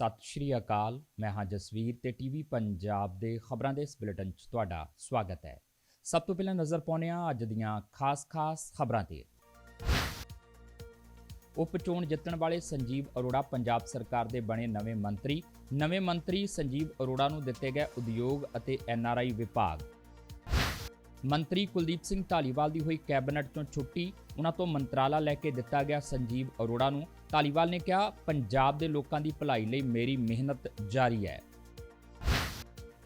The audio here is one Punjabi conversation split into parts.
ਸਤਿ ਸ਼੍ਰੀ ਅਕਾਲ। ਮੈਂ ਹਾਂ ਜਸਵੀਰ ਤੇ ਟੀਵੀ ਪੰਜਾਬ ਦੇ ਖਬਰਾਂ ਦੇ ਇਸ ਬੁਲੇਟਿਨ 'ਚ ਤੁਹਾਡਾ ਸਵਾਗਤ ਹੈ। ਸਭ ਤੋਂ ਪਹਿਲਾਂ ਨਜ਼ਰ ਪਾਉਂਦੇ ਹਾਂ ਅੱਜ ਦੀਆਂ ਖਾਸ-ਖਾਸ ਖਬਰਾਂ ਤੇ। ਉਪ ਚੋਣ ਜਿੱਤਣ ਵਾਲੇ ਸੰਜੀਵ ਅਰੋੜਾ ਪੰਜਾਬ ਸਰਕਾਰ ਦੇ ਬਣੇ ਨਵੇਂ ਮੰਤਰੀ। ਨਵੇਂ ਮੰਤਰੀ ਸੰਜੀਵ ਅਰੋੜਾ ਨੂੰ ਦਿੱਤੇ ਗਏ ਉਦਯੋਗ ਅਤੇ ਐਨਆਰਆਈ ਵਿਭਾਗ। ਮੰਤਰੀ ਕੁਲਦੀਪ ਸਿੰਘ ਢਾਲੀਵਾਲ ਦੀ ਹੋਈ ਕੈਬਨਿਟ ਤੋਂ ਛੁੱਟੀ, ਉਹਨਾਂ ਤੋਂ ਮੰਤਰਾਲਾ ਲੈ ਕੇ ਦਿੱਤਾ ਗਿਆ ਸੰਜੀਵ ਅਰੋੜਾ ਨੂੰ। ਢਾਲੀਵਾਲ ਨੇ ਕਿਹਾ, ਪੰਜਾਬ ਦੇ ਲੋਕਾਂ ਦੀ ਭਲਾਈ ਲਈ ਮੇਰੀ ਮਿਹਨਤ ਜਾਰੀ ਹੈ।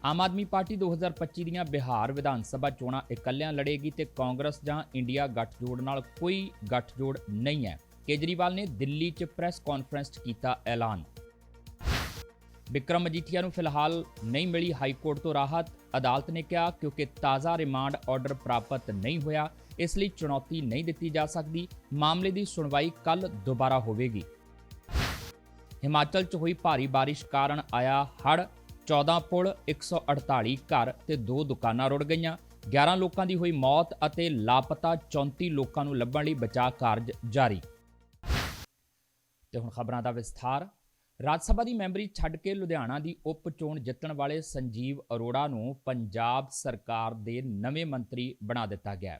ਆਮ ਆਦਮੀ ਪਾਰਟੀ 2025 ਦੀਆਂ ਬਿਹਾਰ ਵਿਧਾਨ ਸਭਾ ਚੋਣਾਂ ਇਕੱਲਿਆਂ ਲੜੇਗੀ ਤੇ ਕਾਂਗਰਸ ਜਾਂ ਇੰਡੀਆ ਗੱਠਜੋੜ ਨਾਲ ਕੋਈ ਗੱਠਜੋੜ ਨਹੀਂ ਹੈ। ਕੇਜਰੀਵਾਲ ਨੇ ਦਿੱਲੀ 'ਚ ਪ੍ਰੈਸ ਕਾਨਫਰੰਸ 'ਚ ਕੀਤਾ ਐਲਾਨ। ਵਿਕਰਮ ਮਜੀਠੀਆ ਨੂੰ ਫਿਲਹਾਲ ਨਹੀਂ ਮਿਲੀ ਹਾਈ ਕੋਰਟ ਤੋਂ ਰਾਹਤ। ਅਦਾਲਤ ਨੇ ਕਿਹਾ ਕਿਉਂਕਿ ਤਾਜ਼ਾ ਰਿਮਾਂਡ ਆਰਡਰ ਪ੍ਰਾਪਤ ਨਹੀਂ ਹੋਇਆ, ਇਸ ਲਈ ਚੁਣੌਤੀ ਨਹੀਂ ਦਿੱਤੀ ਜਾ ਸਕਦੀ। ਮਾਮਲੇ ਦੀ ਸੁਣਵਾਈ ਕੱਲ ਦੁਬਾਰਾ ਹੋਵੇਗੀ। ਹਿਮਾਚਲ 'ਚ ਹੋਈ ਭਾਰੀ ਬਾਰਿਸ਼ ਕਾਰਨ ਆਇਆ ਹੜ੍ਹ। 14 ਪੁਲ 148 ਘਰ ਤੇ ਦੋ ਦੁਕਾਨਾਂ ਰੁੜ ਗਈਆਂ। 11 ਲੋਕਾਂ ਦੀ ਹੋਈ ਮੌਤ ਅਤੇ ਲਾਪਤਾ 34 ਲੋਕਾਂ ਨੂੰ ਲੱਭਣ ਲਈ ਬਚਾਅ ਕਾਰਜ ਜਾਰੀ। ਤੇ ਹੁਣ ਖਬਰਾਂ ਦਾ ਵਿਸਥਾਰ। ਰਾਜ ਸਭਾ ਦੀ ਮੈਂਬਰੀ ਛੱਡ ਕੇ ਲੁਧਿਆਣਾ ਦੀ ਉਪ ਚੋਣ ਜਿੱਤਣ ਵਾਲੇ ਸੰਜੀਵ ਅਰੋੜਾ ਨੂੰ ਪੰਜਾਬ ਸਰਕਾਰ ਦੇ ਨਵੇਂ ਮੰਤਰੀ ਬਣਾ ਦਿੱਤਾ ਗਿਆ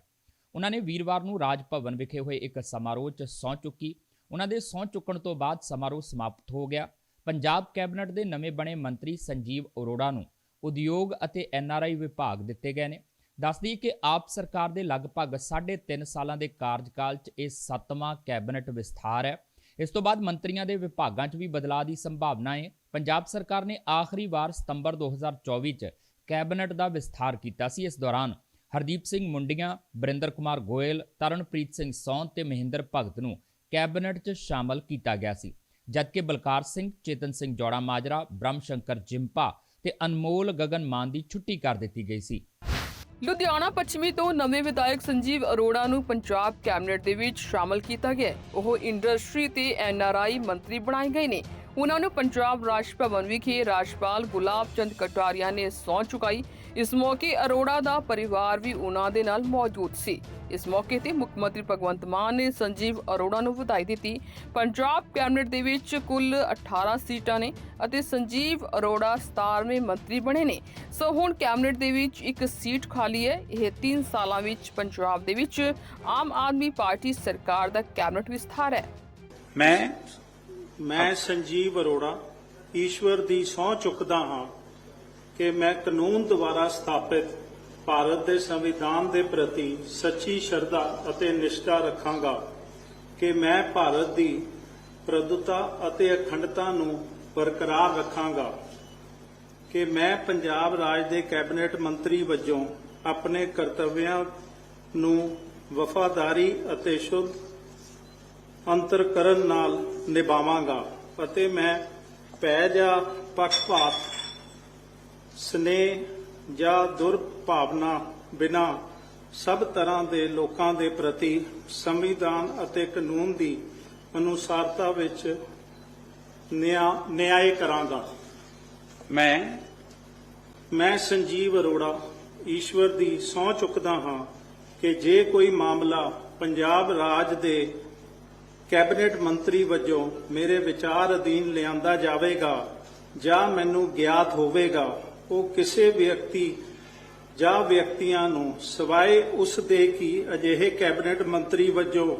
ਉਹਨਾਂ ਨੇ ਵੀਰਵਾਰ ਨੂੰ ਰਾਜ ਭਵਨ ਵਿਖੇ ਹੋਏ ਇੱਕ ਸਮਾਰੋਹ 'ਚ ਸਹੁੰ ਚੁੱਕੀ। ਉਹਨਾਂ ਦੇ ਸਹੁੰ ਚੁੱਕਣ ਤੋਂ ਬਾਅਦ ਸਮਾਰੋਹ ਸਮਾਪਤ ਹੋ ਗਿਆ। ਪੰਜਾਬ ਕੈਬਨਿਟ ਦੇ ਨਵੇਂ ਬਣੇ ਮੰਤਰੀ ਸੰਜੀਵ ਅਰੋੜਾ ਨੂੰ ਉਦਯੋਗ ਅਤੇ ਐਨਆਰਆਈ ਵਿਭਾਗ ਦਿੱਤੇ ਗਏ ਨੇ। ਦੱਸਦੀ ਕਿ ਆਪ ਸਰਕਾਰ ਦੇ ਲਗਭਗ 3.5 ਸਾਲਾਂ ਦੇ ਕਾਰਜਕਾਲ 'ਚ ਇਹ ਸੱਤਵਾਂ ਕੈਬਨਿਟ ਵਿਸਥਾਰ ਹੈ। ਇਸ ਤੋਂ ਬਾਅਦ ਮੰਤਰੀਆਂ ਦੇ ਵਿਭਾਗਾਂ 'ਚ ਵੀ ਬਦਲਾਅ ਦੀ ਸੰਭਾਵਨਾ ਹੈ ਪੰਜਾਬ ਸਰਕਾਰ ਨੇ ਆਖਰੀ ਵਾਰ ਸਤੰਬਰ 2024 'ਚ ਕੈਬਨਿਟ ਦਾ ਵਿਸਥਾਰ ਕੀਤਾ ਸੀ। ਇਸ ਦੌਰਾਨ ਹਰਦੀਪ ਸਿੰਘ ਮੁੰਡੀਆਂ, ਬਰਿੰਦਰ ਕੁਮਾਰ ਗੋਇਲ, ਤਰਨਪ੍ਰੀਤ ਸਿੰਘ ਸੌਂਦ ਤੇ ਮਹਿੰਦਰ ਭਗਤ ਨੂੰ ਕੈਬਨਿਟ 'ਚ ਸ਼ਾਮਲ ਕੀਤਾ ਗਿਆ ਸੀ। ਜਦਕਿ ਬਲਕਾਰ ਸਿੰਘ, ਚੇਤਨ ਸਿੰਘ ਜੋੜਾ, ਮਾਜਰਾ ਬ੍ਰਹਮ ਸ਼ੰਕਰ ਜਿੰਪਾ ਤੇ ਅਨਮੋਲ ਗਗਨ ਮਾਨ ਦੀ ਛੁੱਟੀ ਕਰ ਦਿੱਤੀ ਗਈ ਸੀ। ਲੁਧਿਆਣਾ ਪੱਛਮੀ ਤੋਂ ਨਵੇਂ ਵਿਧਾਇਕ ਸੰਜੀਵ ਅਰੋੜਾ ਨੂੰ ਪੰਜਾਬ ਕੈਬਨਿਟ ਦੇ ਵਿੱਚ ਸ਼ਾਮਲ ਕੀਤਾ ਗਿਆ ਉਹ ਇੰਡਸਟਰੀ ਤੇ ਐਨਆਰਆਈ ਮੰਤਰੀ ਬਣਾਏ ਗਏ ਨੇ। ਉਹਨਾਂ ਨੂੰ ਪੰਜਾਬ ਰਾਜ ਭਵਨ ਵਿਖੇ ਰਾਜਪਾਲ ਗੁਲਾਬ ਚੰਦ ਕਟਾਰੀਆ ਨੇ ਸਹੁੰ ਚੁਕਾਈ। ਇਸ ਮੌਕੇ ਅਰੋੜਾ ਦਾ ਪਰਿਵਾਰ ਵੀ ਉਹਨਾਂ ਦੇ ਨਾਲ ਮੌਜੂਦ ਸੀ। ਇਸ ਮੌਕੇ ਤੇ ਮੁੱਖ ਮੰਤਰੀ ਭਗਵੰਤ ਮਾਨ ਨੇ ਸੰਜੀਵ ਅਰੋੜਾ ਨੂੰ ਵਧਾਈ ਦਿੱਤੀ। ਪੰਜਾਬ ਕੈਬਨਿਟ ਦੇ ਵਿੱਚ ਕੁੱਲ 18 ਸੀਟਾਂ ਨੇ ਅਤੇ ਸੰਜੀਵ ਅਰੋੜਾ 17ਵੇਂ ਮੰਤਰੀ ਬਣੇ ਨੇ। ਸੋ ਹੁਣ ਕੈਬਨਿਟ ਦੇ ਵਿੱਚ ਇੱਕ ਸੀਟ ਖਾਲੀ ਹੈ। ਇਹ 3 ਸਾਲਾਂ ਵਿੱਚ ਪੰਜਾਬ ਦੇ ਵਿੱਚ ਆਮ ਆਦਮੀ ਪਾਰਟੀ ਸਰਕਾਰ ਦਾ ਕੈਬਨਿਟ ਵਿਸਥਾਰ ਹੈ। ਮੈਂ ਮੈਂ ਸੰਜੀਵ ਅਰੋੜਾ ਈਸ਼ਵਰ ਦੀ ਸਹੁੰ ਚੁੱਕਦਾ ਹਾਂ। ਕਿ ਮੈਂ ਕਾਨੂੰਨ ਦੁਆਰਾ ਸਥਾਪਿਤ ਭਾਰਤ ਦੇ ਸੰਵਿਧਾਨ ਦੇ ਪ੍ਰਤੀ ਸੱਚੀ ਸ਼ਰਧਾ ਅਤੇ ਨਿਸ਼ਠਾ ਰੱਖਾਂਗਾ ਕਿ ਮੈਂ ਭਾਰਤ ਦੀ ਪ੍ਰਭੁਤਾ ਅਤੇ ਅਖੰਡਤਾ ਨੂੰ ਬਰਕਰਾਰ ਰੱਖਾਂਗਾ ਕਿ ਮੈਂ ਪੰਜਾਬ ਰਾਜ ਦੇ ਕੈਬਨਿਟ ਮੰਤਰੀ ਵਜੋਂ ਆਪਣੇ ਕਰਤੱਵਿਆਂ ਨੂੰ ਵਫਾਦਾਰੀ ਅਤੇ ਸ਼ੁੱਧ ਅੰਤਰਕਰਨ ਨਾਲ ਨਿਭਾਵਾਂਗਾ ਅਤੇ ਮੈਂ ਪੈ ਜਾ ਪੱਖਪਾਤ ਸਨੇਹ ਜਾਂ ਦੁਰਭਾਵਨਾ ਬਿਨਾ ਸਭ ਤਰ੍ਹਾਂ ਦੇ ਲੋਕਾਂ ਦੇ ਪ੍ਰਤੀ ਸੰਵਿਧਾਨ ਅਤੇ ਕਾਨੂੰਨ ਦੀ ਅਨੁਸਾਰਤਾ ਵਿੱਚ ਨਿਆਂ ਕਰਾਂਗਾ। ਮੈਂ ਮੈਂ ਸੰਜੀਵ ਅਰੋੜਾ ਈਸ਼ਵਰ ਦੀ ਸਹੁੰ ਚੁੱਕਦਾ ਹਾਂ ਕਿ ਜੇ ਕੋਈ ਮਾਮਲਾ ਪੰਜਾਬ ਰਾਜ ਦੇ ਕੈਬਨਿਟ ਮੰਤਰੀ ਵਜੋਂ ਮੇਰੇ ਵਿਚਾਰ ਅਧੀਨ ਲਿਆਂਦਾ ਜਾਵੇਗਾ ਜਾਂ ਮੈਨੂੰ ਗਿਆਤ ਹੋਵੇਗਾ ਉਹ ਕਿਸੇ ਵਿਅਕਤੀ ਜਾਂ ਵਿਅਕਤੀਆਂ ਨੂੰ ਸਿਵਾਏ ਉਸ ਦੇ ਕਿ ਅਜਿਹੇ ਕੈਬਨਿਟ ਮੰਤਰੀ ਵਜੋਂ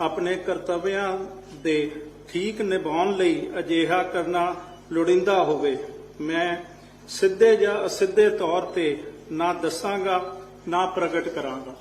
ਆਪਣੇ ਕਰਤੱਵਿਆਂ ਦੇ ਠੀਕ ਨਿਭਾਉਣ ਲਈ ਅਜਿਹਾ ਕਰਨਾ ਲੋੜੀਂਦਾ ਹੋਵੇ। ਮੈਂ ਸਿੱਧੇ ਜਾਂ ਅਸਿੱਧੇ ਤੌਰ ਤੇ ਨਾ ਦੱਸਾਂਗਾ, ਨਾ ਪ੍ਰਗਟ ਕਰਾਂਗਾ।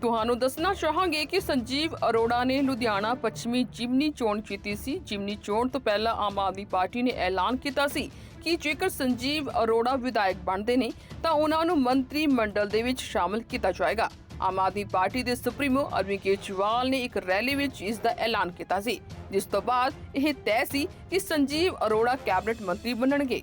ਤੁਹਾਨੂੰ ਦੱਸਣਾ ਚਾਹਾਂਗੇ ਕਿ ਸੰਜੀਵ ਅਰੋੜਾ ਨੇ ਲੁਧਿਆਣਾ ਪੱਛਮੀ ਜਿਮਨੀ ਚੋਣ ਕੀਤੀ ਸੀ। ਜਿਮਨੀ ਚੋਣ ਤੋਂ ਪਹਿਲਾਂ ਆਮ ਆਦਮੀ ਪਾਰਟੀ ਨੇ ਐਲਾਨ ਕੀਤਾ ਸੀ। ਕਿ ਜੇਕਰ ਸੰਜੀਵ ਅਰੋੜਾ ਵਿਧਾਇਕ ਬਣਦੇ ਨੇ, ਤਾਂ ਉਹਨਾਂ ਨੂੰ ਮੰਤਰੀ ਮੰਡਲ ਦੇ ਵਿੱਚ ਸ਼ਾਮਲ ਕੀਤਾ ਜਾਏਗਾ। ਆਮ ਆਦਮੀ ਪਾਰਟੀ ਦੇ ਸੁਪਰੀਮੋ ਅਰਵਿੰਦ ਕੇਜਰੀਵਾਲ ਨੇ ਇੱਕ ਰੈਲੀ ਵਿੱਚ ਇਸ ਦਾ ਐਲਾਨ ਕੀਤਾ ਸੀ, ਜਿਸ ਤੋਂ ਬਾਅਦ ਇਹ ਤੈਅ ਸੀ ਕਿ ਸੰਜੀਵ ਅਰੋੜਾ ਕੈਬਨਿਟ ਮੰਤਰੀ ਬਣਨਗੇ।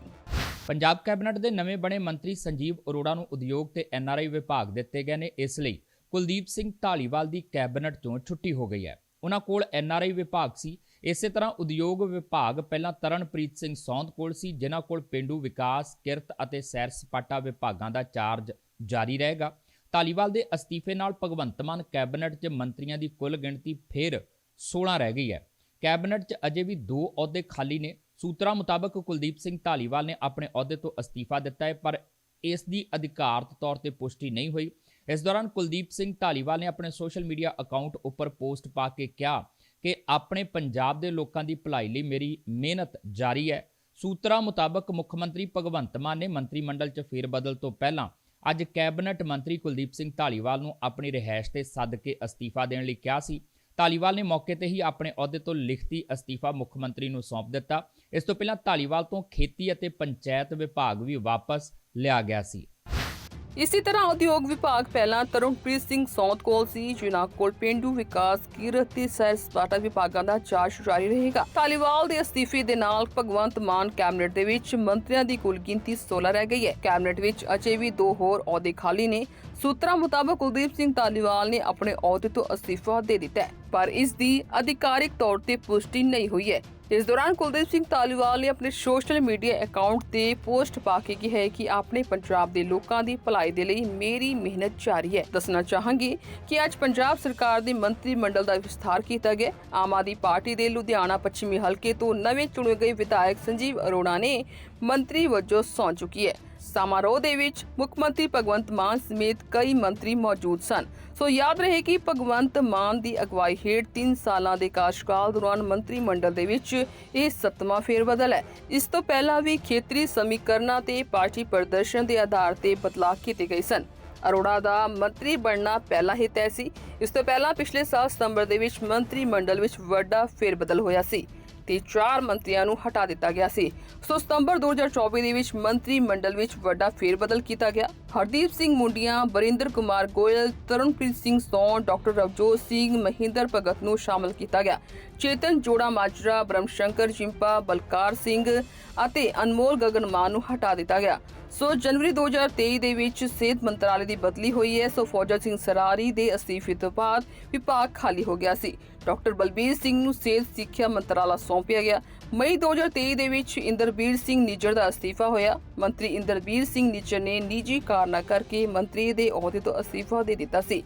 ਪੰਜਾਬ ਕੈਬਨਿਟ ਦੇ ਨਵੇਂ ਬਣੇ ਮੰਤਰੀ ਸੰਜੀਵ ਅਰੋੜਾ ਨੂੰ ਉਦਯੋਗ ਤੇ ਐਨਆਰਆਈ ਵਿਭਾਗ ਦਿੱਤੇ ਗਏ ਨੇ, ਇਸ ਲਈ ਕੁਲਦੀਪ ਸਿੰਘ ਢਾਲੀਵਾਲ ਦੀ ਕੈਬਨਿਟ ਤੋਂ ਛੁੱਟੀ ਹੋ ਗਈ ਹੈ। ਉਹਨਾਂ ਕੋਲ ਐਨਆਰਆਈ ਵਿਭਾਗ ਸੀ ਇਸੇ ਤਰ੍ਹਾਂ ਉਦਯੋਗ ਵਿਭਾਗ ਪਹਿਲਾਂ ਤਰਨਪ੍ਰੀਤ ਸਿੰਘ ਸੌਂਦ ਕੋਲ ਸੀ, ਜਿਨ੍ਹਾਂ ਕੋਲ ਪਿੰਡੂ ਵਿਕਾਸ, ਕਿਰਤ ਅਤੇ ਸੈਰ ਸਪਾਟਾ ਵਿਭਾਗਾਂ ਦਾ ਚਾਰਜ ਜਾਰੀ ਰਹੇਗਾ। ਢਾਲੀਵਾਲ ਦੇ ਅਸਤੀਫੇ ਨਾਲ ਭਗਵੰਤ ਮਾਨ ਕੈਬਨਿਟ 'ਚ ਮੰਤਰੀਆਂ ਦੀ ਕੁੱਲ ਗਿਣਤੀ ਫਿਰ 16 ਰਹਿ ਗਈ ਹੈ। ਕੈਬਨਿਟ 'ਚ ਅਜੇ ਵੀ ਦੋ ਅਹੁਦੇ ਖਾਲੀ ਨੇ। ਸੂਤਰਾਂ ਮੁਤਾਬਕ ਕੁਲਦੀਪ ਸਿੰਘ ਢਾਲੀਵਾਲ ਨੇ ਆਪਣੇ ਅਹੁਦੇ ਤੋਂ ਅਸਤੀਫਾ ਦਿੱਤਾ ਹੈ, ਪਰ ਇਸ ਦੀ ਅਧਿਕਾਰਤ ਤੌਰ ਤੇ ਪੁਸ਼ਟੀ ਨਹੀਂ ਹੋਈ। ਇਸ ਦੌਰਾਨ ਕੁਲਦੀਪ ਸਿੰਘ ਢਾਲੀਵਾਲ ਨੇ ਆਪਣੇ ਸੋਸ਼ਲ ਮੀਡੀਆ ਅਕਾਊਂਟ ਉੱਪਰ ਪੋਸਟ ਪਾ ਕੇ ਕਿਹਾ ਕਿ ਆਪਣੇ ਪੰਜਾਬ ਦੇ ਲੋਕਾਂ ਦੀ ਭਲਾਈ ਲਈ ਮੇਰੀ ਮਿਹਨਤ ਜਾਰੀ ਹੈ। ਸੂਤਰਾਂ ਮੁਤਾਬਕ ਮੁੱਖ ਮੰਤਰੀ ਭਗਵੰਤ ਮਾਨ ਨੇ ਮੰਤਰੀ ਮੰਡਲ 'ਚ ਫੇਰਬਦਲ ਤੋਂ ਪਹਿਲਾਂ ਅੱਜ ਕੈਬਨਿਟ ਮੰਤਰੀ ਕੁਲਦੀਪ ਸਿੰਘ ਢਾਲੀਵਾਲ ਨੂੰ ਆਪਣੀ ਰਿਹਾਇਸ਼ ਤੇ ਸੱਦ ਕੇ ਅਸਤੀਫਾ ਦੇਣ ਲਈ ਕਿਹਾ ਸੀ। ਢਾਲੀਵਾਲ ਨੇ ਮੌਕੇ ਤੇ ਹੀ ਆਪਣੇ ਅਹੁਦੇ ਤੋਂ ਲਿਖਤੀ ਅਸਤੀਫਾ ਮੁੱਖ ਮੰਤਰੀ ਨੂੰ ਸੌਂਪ ਦਿੱਤਾ। ਇਸ ਤੋਂ ਪਹਿਲਾਂ ਢਾਲੀਵਾਲ ਤੋਂ ਖੇਤੀ ਅਤੇ ਪੰਚਾਇਤ ਵਿਭਾਗ ਵੀ ਵਾਪਸ ਲਿਆ ਗਿਆ ਸੀ। ਇਸੇ ਤਰ੍ਹਾਂ ਉਦਯੋਗ ਵਿਭਾਗ ਪਹਿਲਾਂ ਤਰੁਣਪ੍ਰੀਤ ਸਿੰਘ ਸੌਂਤ ਕੋਲ ਸੀ, ਜਿਨ੍ਹਾਂ ਕੋਲ ਪਿੰਡੂ ਵਿਕਾਸ ਕਿਰਤ ਤੇ ਸੈਰ ਸਪਾਟਾ ਵਿਭਾਗਾਂ ਦਾ ਚਾਰਜ ਜਾਰੀ ਰਹੇਗਾ। ਧਾਲੀਵਾਲ ਦੇ ਅਸਤੀਫੇ ਦੇ ਨਾਲ ਭਗਵੰਤ ਮਾਨ ਕੈਬਨਿਟ ਦੇ ਵਿੱਚ ਮੰਤਰੀਆਂ ਦੀ ਕੁੱਲ ਗਿਣਤੀ 16 ਰਹਿ ਗਈ ਹੈ। ਕੈਬਨਿਟ ਵਿੱਚ ਅਜੇ ਵੀ ਦੋ ਹੋਰ ਅਹੁਦੇ ਖਾਲੀ ਨੇ। ਸੂਤਰਾਂ ਮੁਤਾਬਕ ਕੁਲਦੀਪ ਸਿੰਘ ਧਾਲੀਵਾਲ ਨੇ ਆਪਣੇ ਅਹੁਦੇ ਤੋਂ ਅਸਤੀਫਾ ਦੇ ਦਿੱਤਾ ਹੈ, ਪਰ ਇਸ ਦੀ ਅਧਿਕਾਰਿਕ ਤੌਰ ਤੇ ਪੁਸ਼ਟੀ ਨਹੀਂ ਹੋਈ ਹੈ। ਇਸ ਦੌਰਾਨ ਕੁਲਦੀਪ ਸਿੰਘ ਧਾਲੀਵਾਲ ਨੇ ਆਪਣੇ ਸੋਸ਼ਲ ਮੀਡੀਆ ਅਕਾਊਂਟ ਤੇ ਪੋਸਟ ਪਾ ਕੇ ਕਿਹਾ ਹੈ ਕਿ ਆਪਣੇ ਪੰਜਾਬ ਦੇ ਲੋਕਾਂ ਦੀ ਭਲਾਈ ਦੇ ਲਈ ਮੇਰੀ ਮਿਹਨਤ ਜਾਰੀ ਹੈ। ਦੱਸਣਾ ਚਾਹਾਂਗੇ ਕਿ ਅੱਜ ਪੰਜਾਬ ਸਰਕਾਰ ਦੇ ਮੰਤਰੀ ਮੰਡਲ ਦਾ ਵਿਸਥਾਰ ਕੀਤਾ ਗਿਆ। ਆਮ ਆਦਮੀ ਪਾਰਟੀ ਦੇ ਲੁਧਿਆਣਾ ਪੱਛਮੀ ਹਲਕੇ ਤੋਂ ਨਵੇਂ ਚੁਣੇ ਗਏ ਵਿਧਾਇਕ ਸੰਜੀਵ ਅਰੋੜਾ ਨੇ ਮੰਤਰੀ ਵਜੋਂ ਸੌਂ ਚੁੱਕੀ ਹੈ। ਸਮਾਰੋਹ ਦੇ ਵਿੱਚ ਮੁੱਖ ਮੰਤਰੀ ਭਗਵੰਤ ਮਾਨ ਸਮੇਤ ਕਈ ਮੰਤਰੀ ਮੌਜੂਦ ਸਨ। ਸੋ ਯਾਦ ਰਹੇ ਕਿ ਭਗਵੰਤ ਮਾਨ ਦੀ ਅਗਵਾਈ ਹੇਠ 3 ਸਾਲਾਂ ਦੇ ਕਾਰਜਕਾਲ ਦੌਰਾਨ ਮੰਤਰੀ ਮੰਡਲ ਦੇ ਵਿੱਚ ਇਹ ਸੱਤਵਾਂ ਫੇਰਬਦਲ ਹੈ। ਇਸ ਤੋਂ ਪਹਿਲਾਂ ਵੀ ਖੇਤਰੀ ਸਮੀਕਰਨਾਂ ਤੇ ਪਾਰਟੀ ਪ੍ਰਦਰਸ਼ਨ ਦੇ ਆਧਾਰ ਤੇ ਬਦਲਾਅ ਕੀਤੇ ਗਏ ਸਨ। ਅਰੋੜਾ ਦਾ ਮੰਤਰੀ ਬਣਨਾ ਪਹਿਲਾਂ ਹੀ ਤੈਅ ਸੀ। ਇਸ ਤੋਂ ਪਹਿਲਾਂ ਪਿਛਲੇ ਸਾਲ ਸਤੰਬਰ ਦੇ ਵਿੱਚ ਮੰਤਰੀ ਮੰਡਲ ਵਿੱਚ ਵੱਡਾ ਫੇਰਬਦਲ ਹੋਇਆ ਸੀ। ਤੇ ਚਾਰ ਮੰਤਰੀਆਂ ਨੂੰ ਹਟਾ ਦਿੱਤਾ ਗਿਆ ਸੀ। ਸੋ ਸਤੰਬਰ 2024 ਦੇ ਵਿੱਚ ਮੰਤਰੀ ਮੰਡਲ ਵਿੱਚ ਵੱਡਾ ਫੇਰਬਦਲ ਕੀਤਾ ਗਿਆ। ਹਰਦੀਪ ਸਿੰਘ ਮੁੰਡੀਆਂ, ਬਰਿੰਦਰ ਕੁਮਾਰ ਗੋਇਲ, ਤਰਨਪ੍ਰੀਤ ਸਿੰਘ ਸੌਂ, ਡਾਕਟਰ ਰਵਜੋਤ ਸਿੰਘ, ਮਹਿੰਦਰ ਭਗਤ ਨੂੰ ਸ਼ਾਮਲ ਕੀਤਾ ਗਿਆ। ਚੇਤਨ ਜੋੜਾ ਮਾਜਰਾ, ਬ੍ਰਹਮਸ਼ੰਕਰ ਜਿੰਪਾ, ਬਲਕਾਰ ਸਿੰਘ ਅਤੇ ਅਨਮੋਲ ਗਗਨ ਮਾਨ ਨੂੰ ਹਟਾ ਦਿੱਤਾ ਗਿਆ। ਸੋ ਜਨਵਰੀ 2023 ਦੇ ਵਿੱਚ ਸਿਹਤ ਮੰਤਰਾਲੇ ਦੀ ਬਦਲੀ ਹੋਈ ਹੈ। ਸੋ ਫੌਜਾ ਸਿੰਘ ਸਰਾਰੀ ਦੇ ਅਸਤੀਫੇ ਤੋਂ ਬਾਅਦ ਵਿਭਾਗ ਖਾਲੀ ਹੋ ਗਿਆ ਸੀ। ਡਾਕਟਰ ਬਲਬੀਰ ਸਿੰਘ ਨੂੰ ਸਿਹਤ ਸਿੱਖਿਆ ਮੰਤਰਾਲਾ ਸੌਂਪਿਆ ਗਿਆ। ਮਈ 2023 ਦੇ ਵਿੱਚ ਇੰਦਰਬੀਰ ਸਿੰਘ ਨਿੱਜਰ ਦਾ ਅਸਤੀਫਾ ਹੋਇਆ। ਮੰਤਰੀ ਇੰਦਰਬੀਰ ਸਿੰਘ ਨਿੱਜਰ ਨੇ ਨਿੱਜੀ ਕਾਰਨਾਂ ਕਰਕੇ ਮੰਤਰੀ ਦੇ ਅਹੁਦੇ ਤੋਂ ਅਸਤੀਫਾ ਦੇ ਦਿੱਤਾ ਸੀ।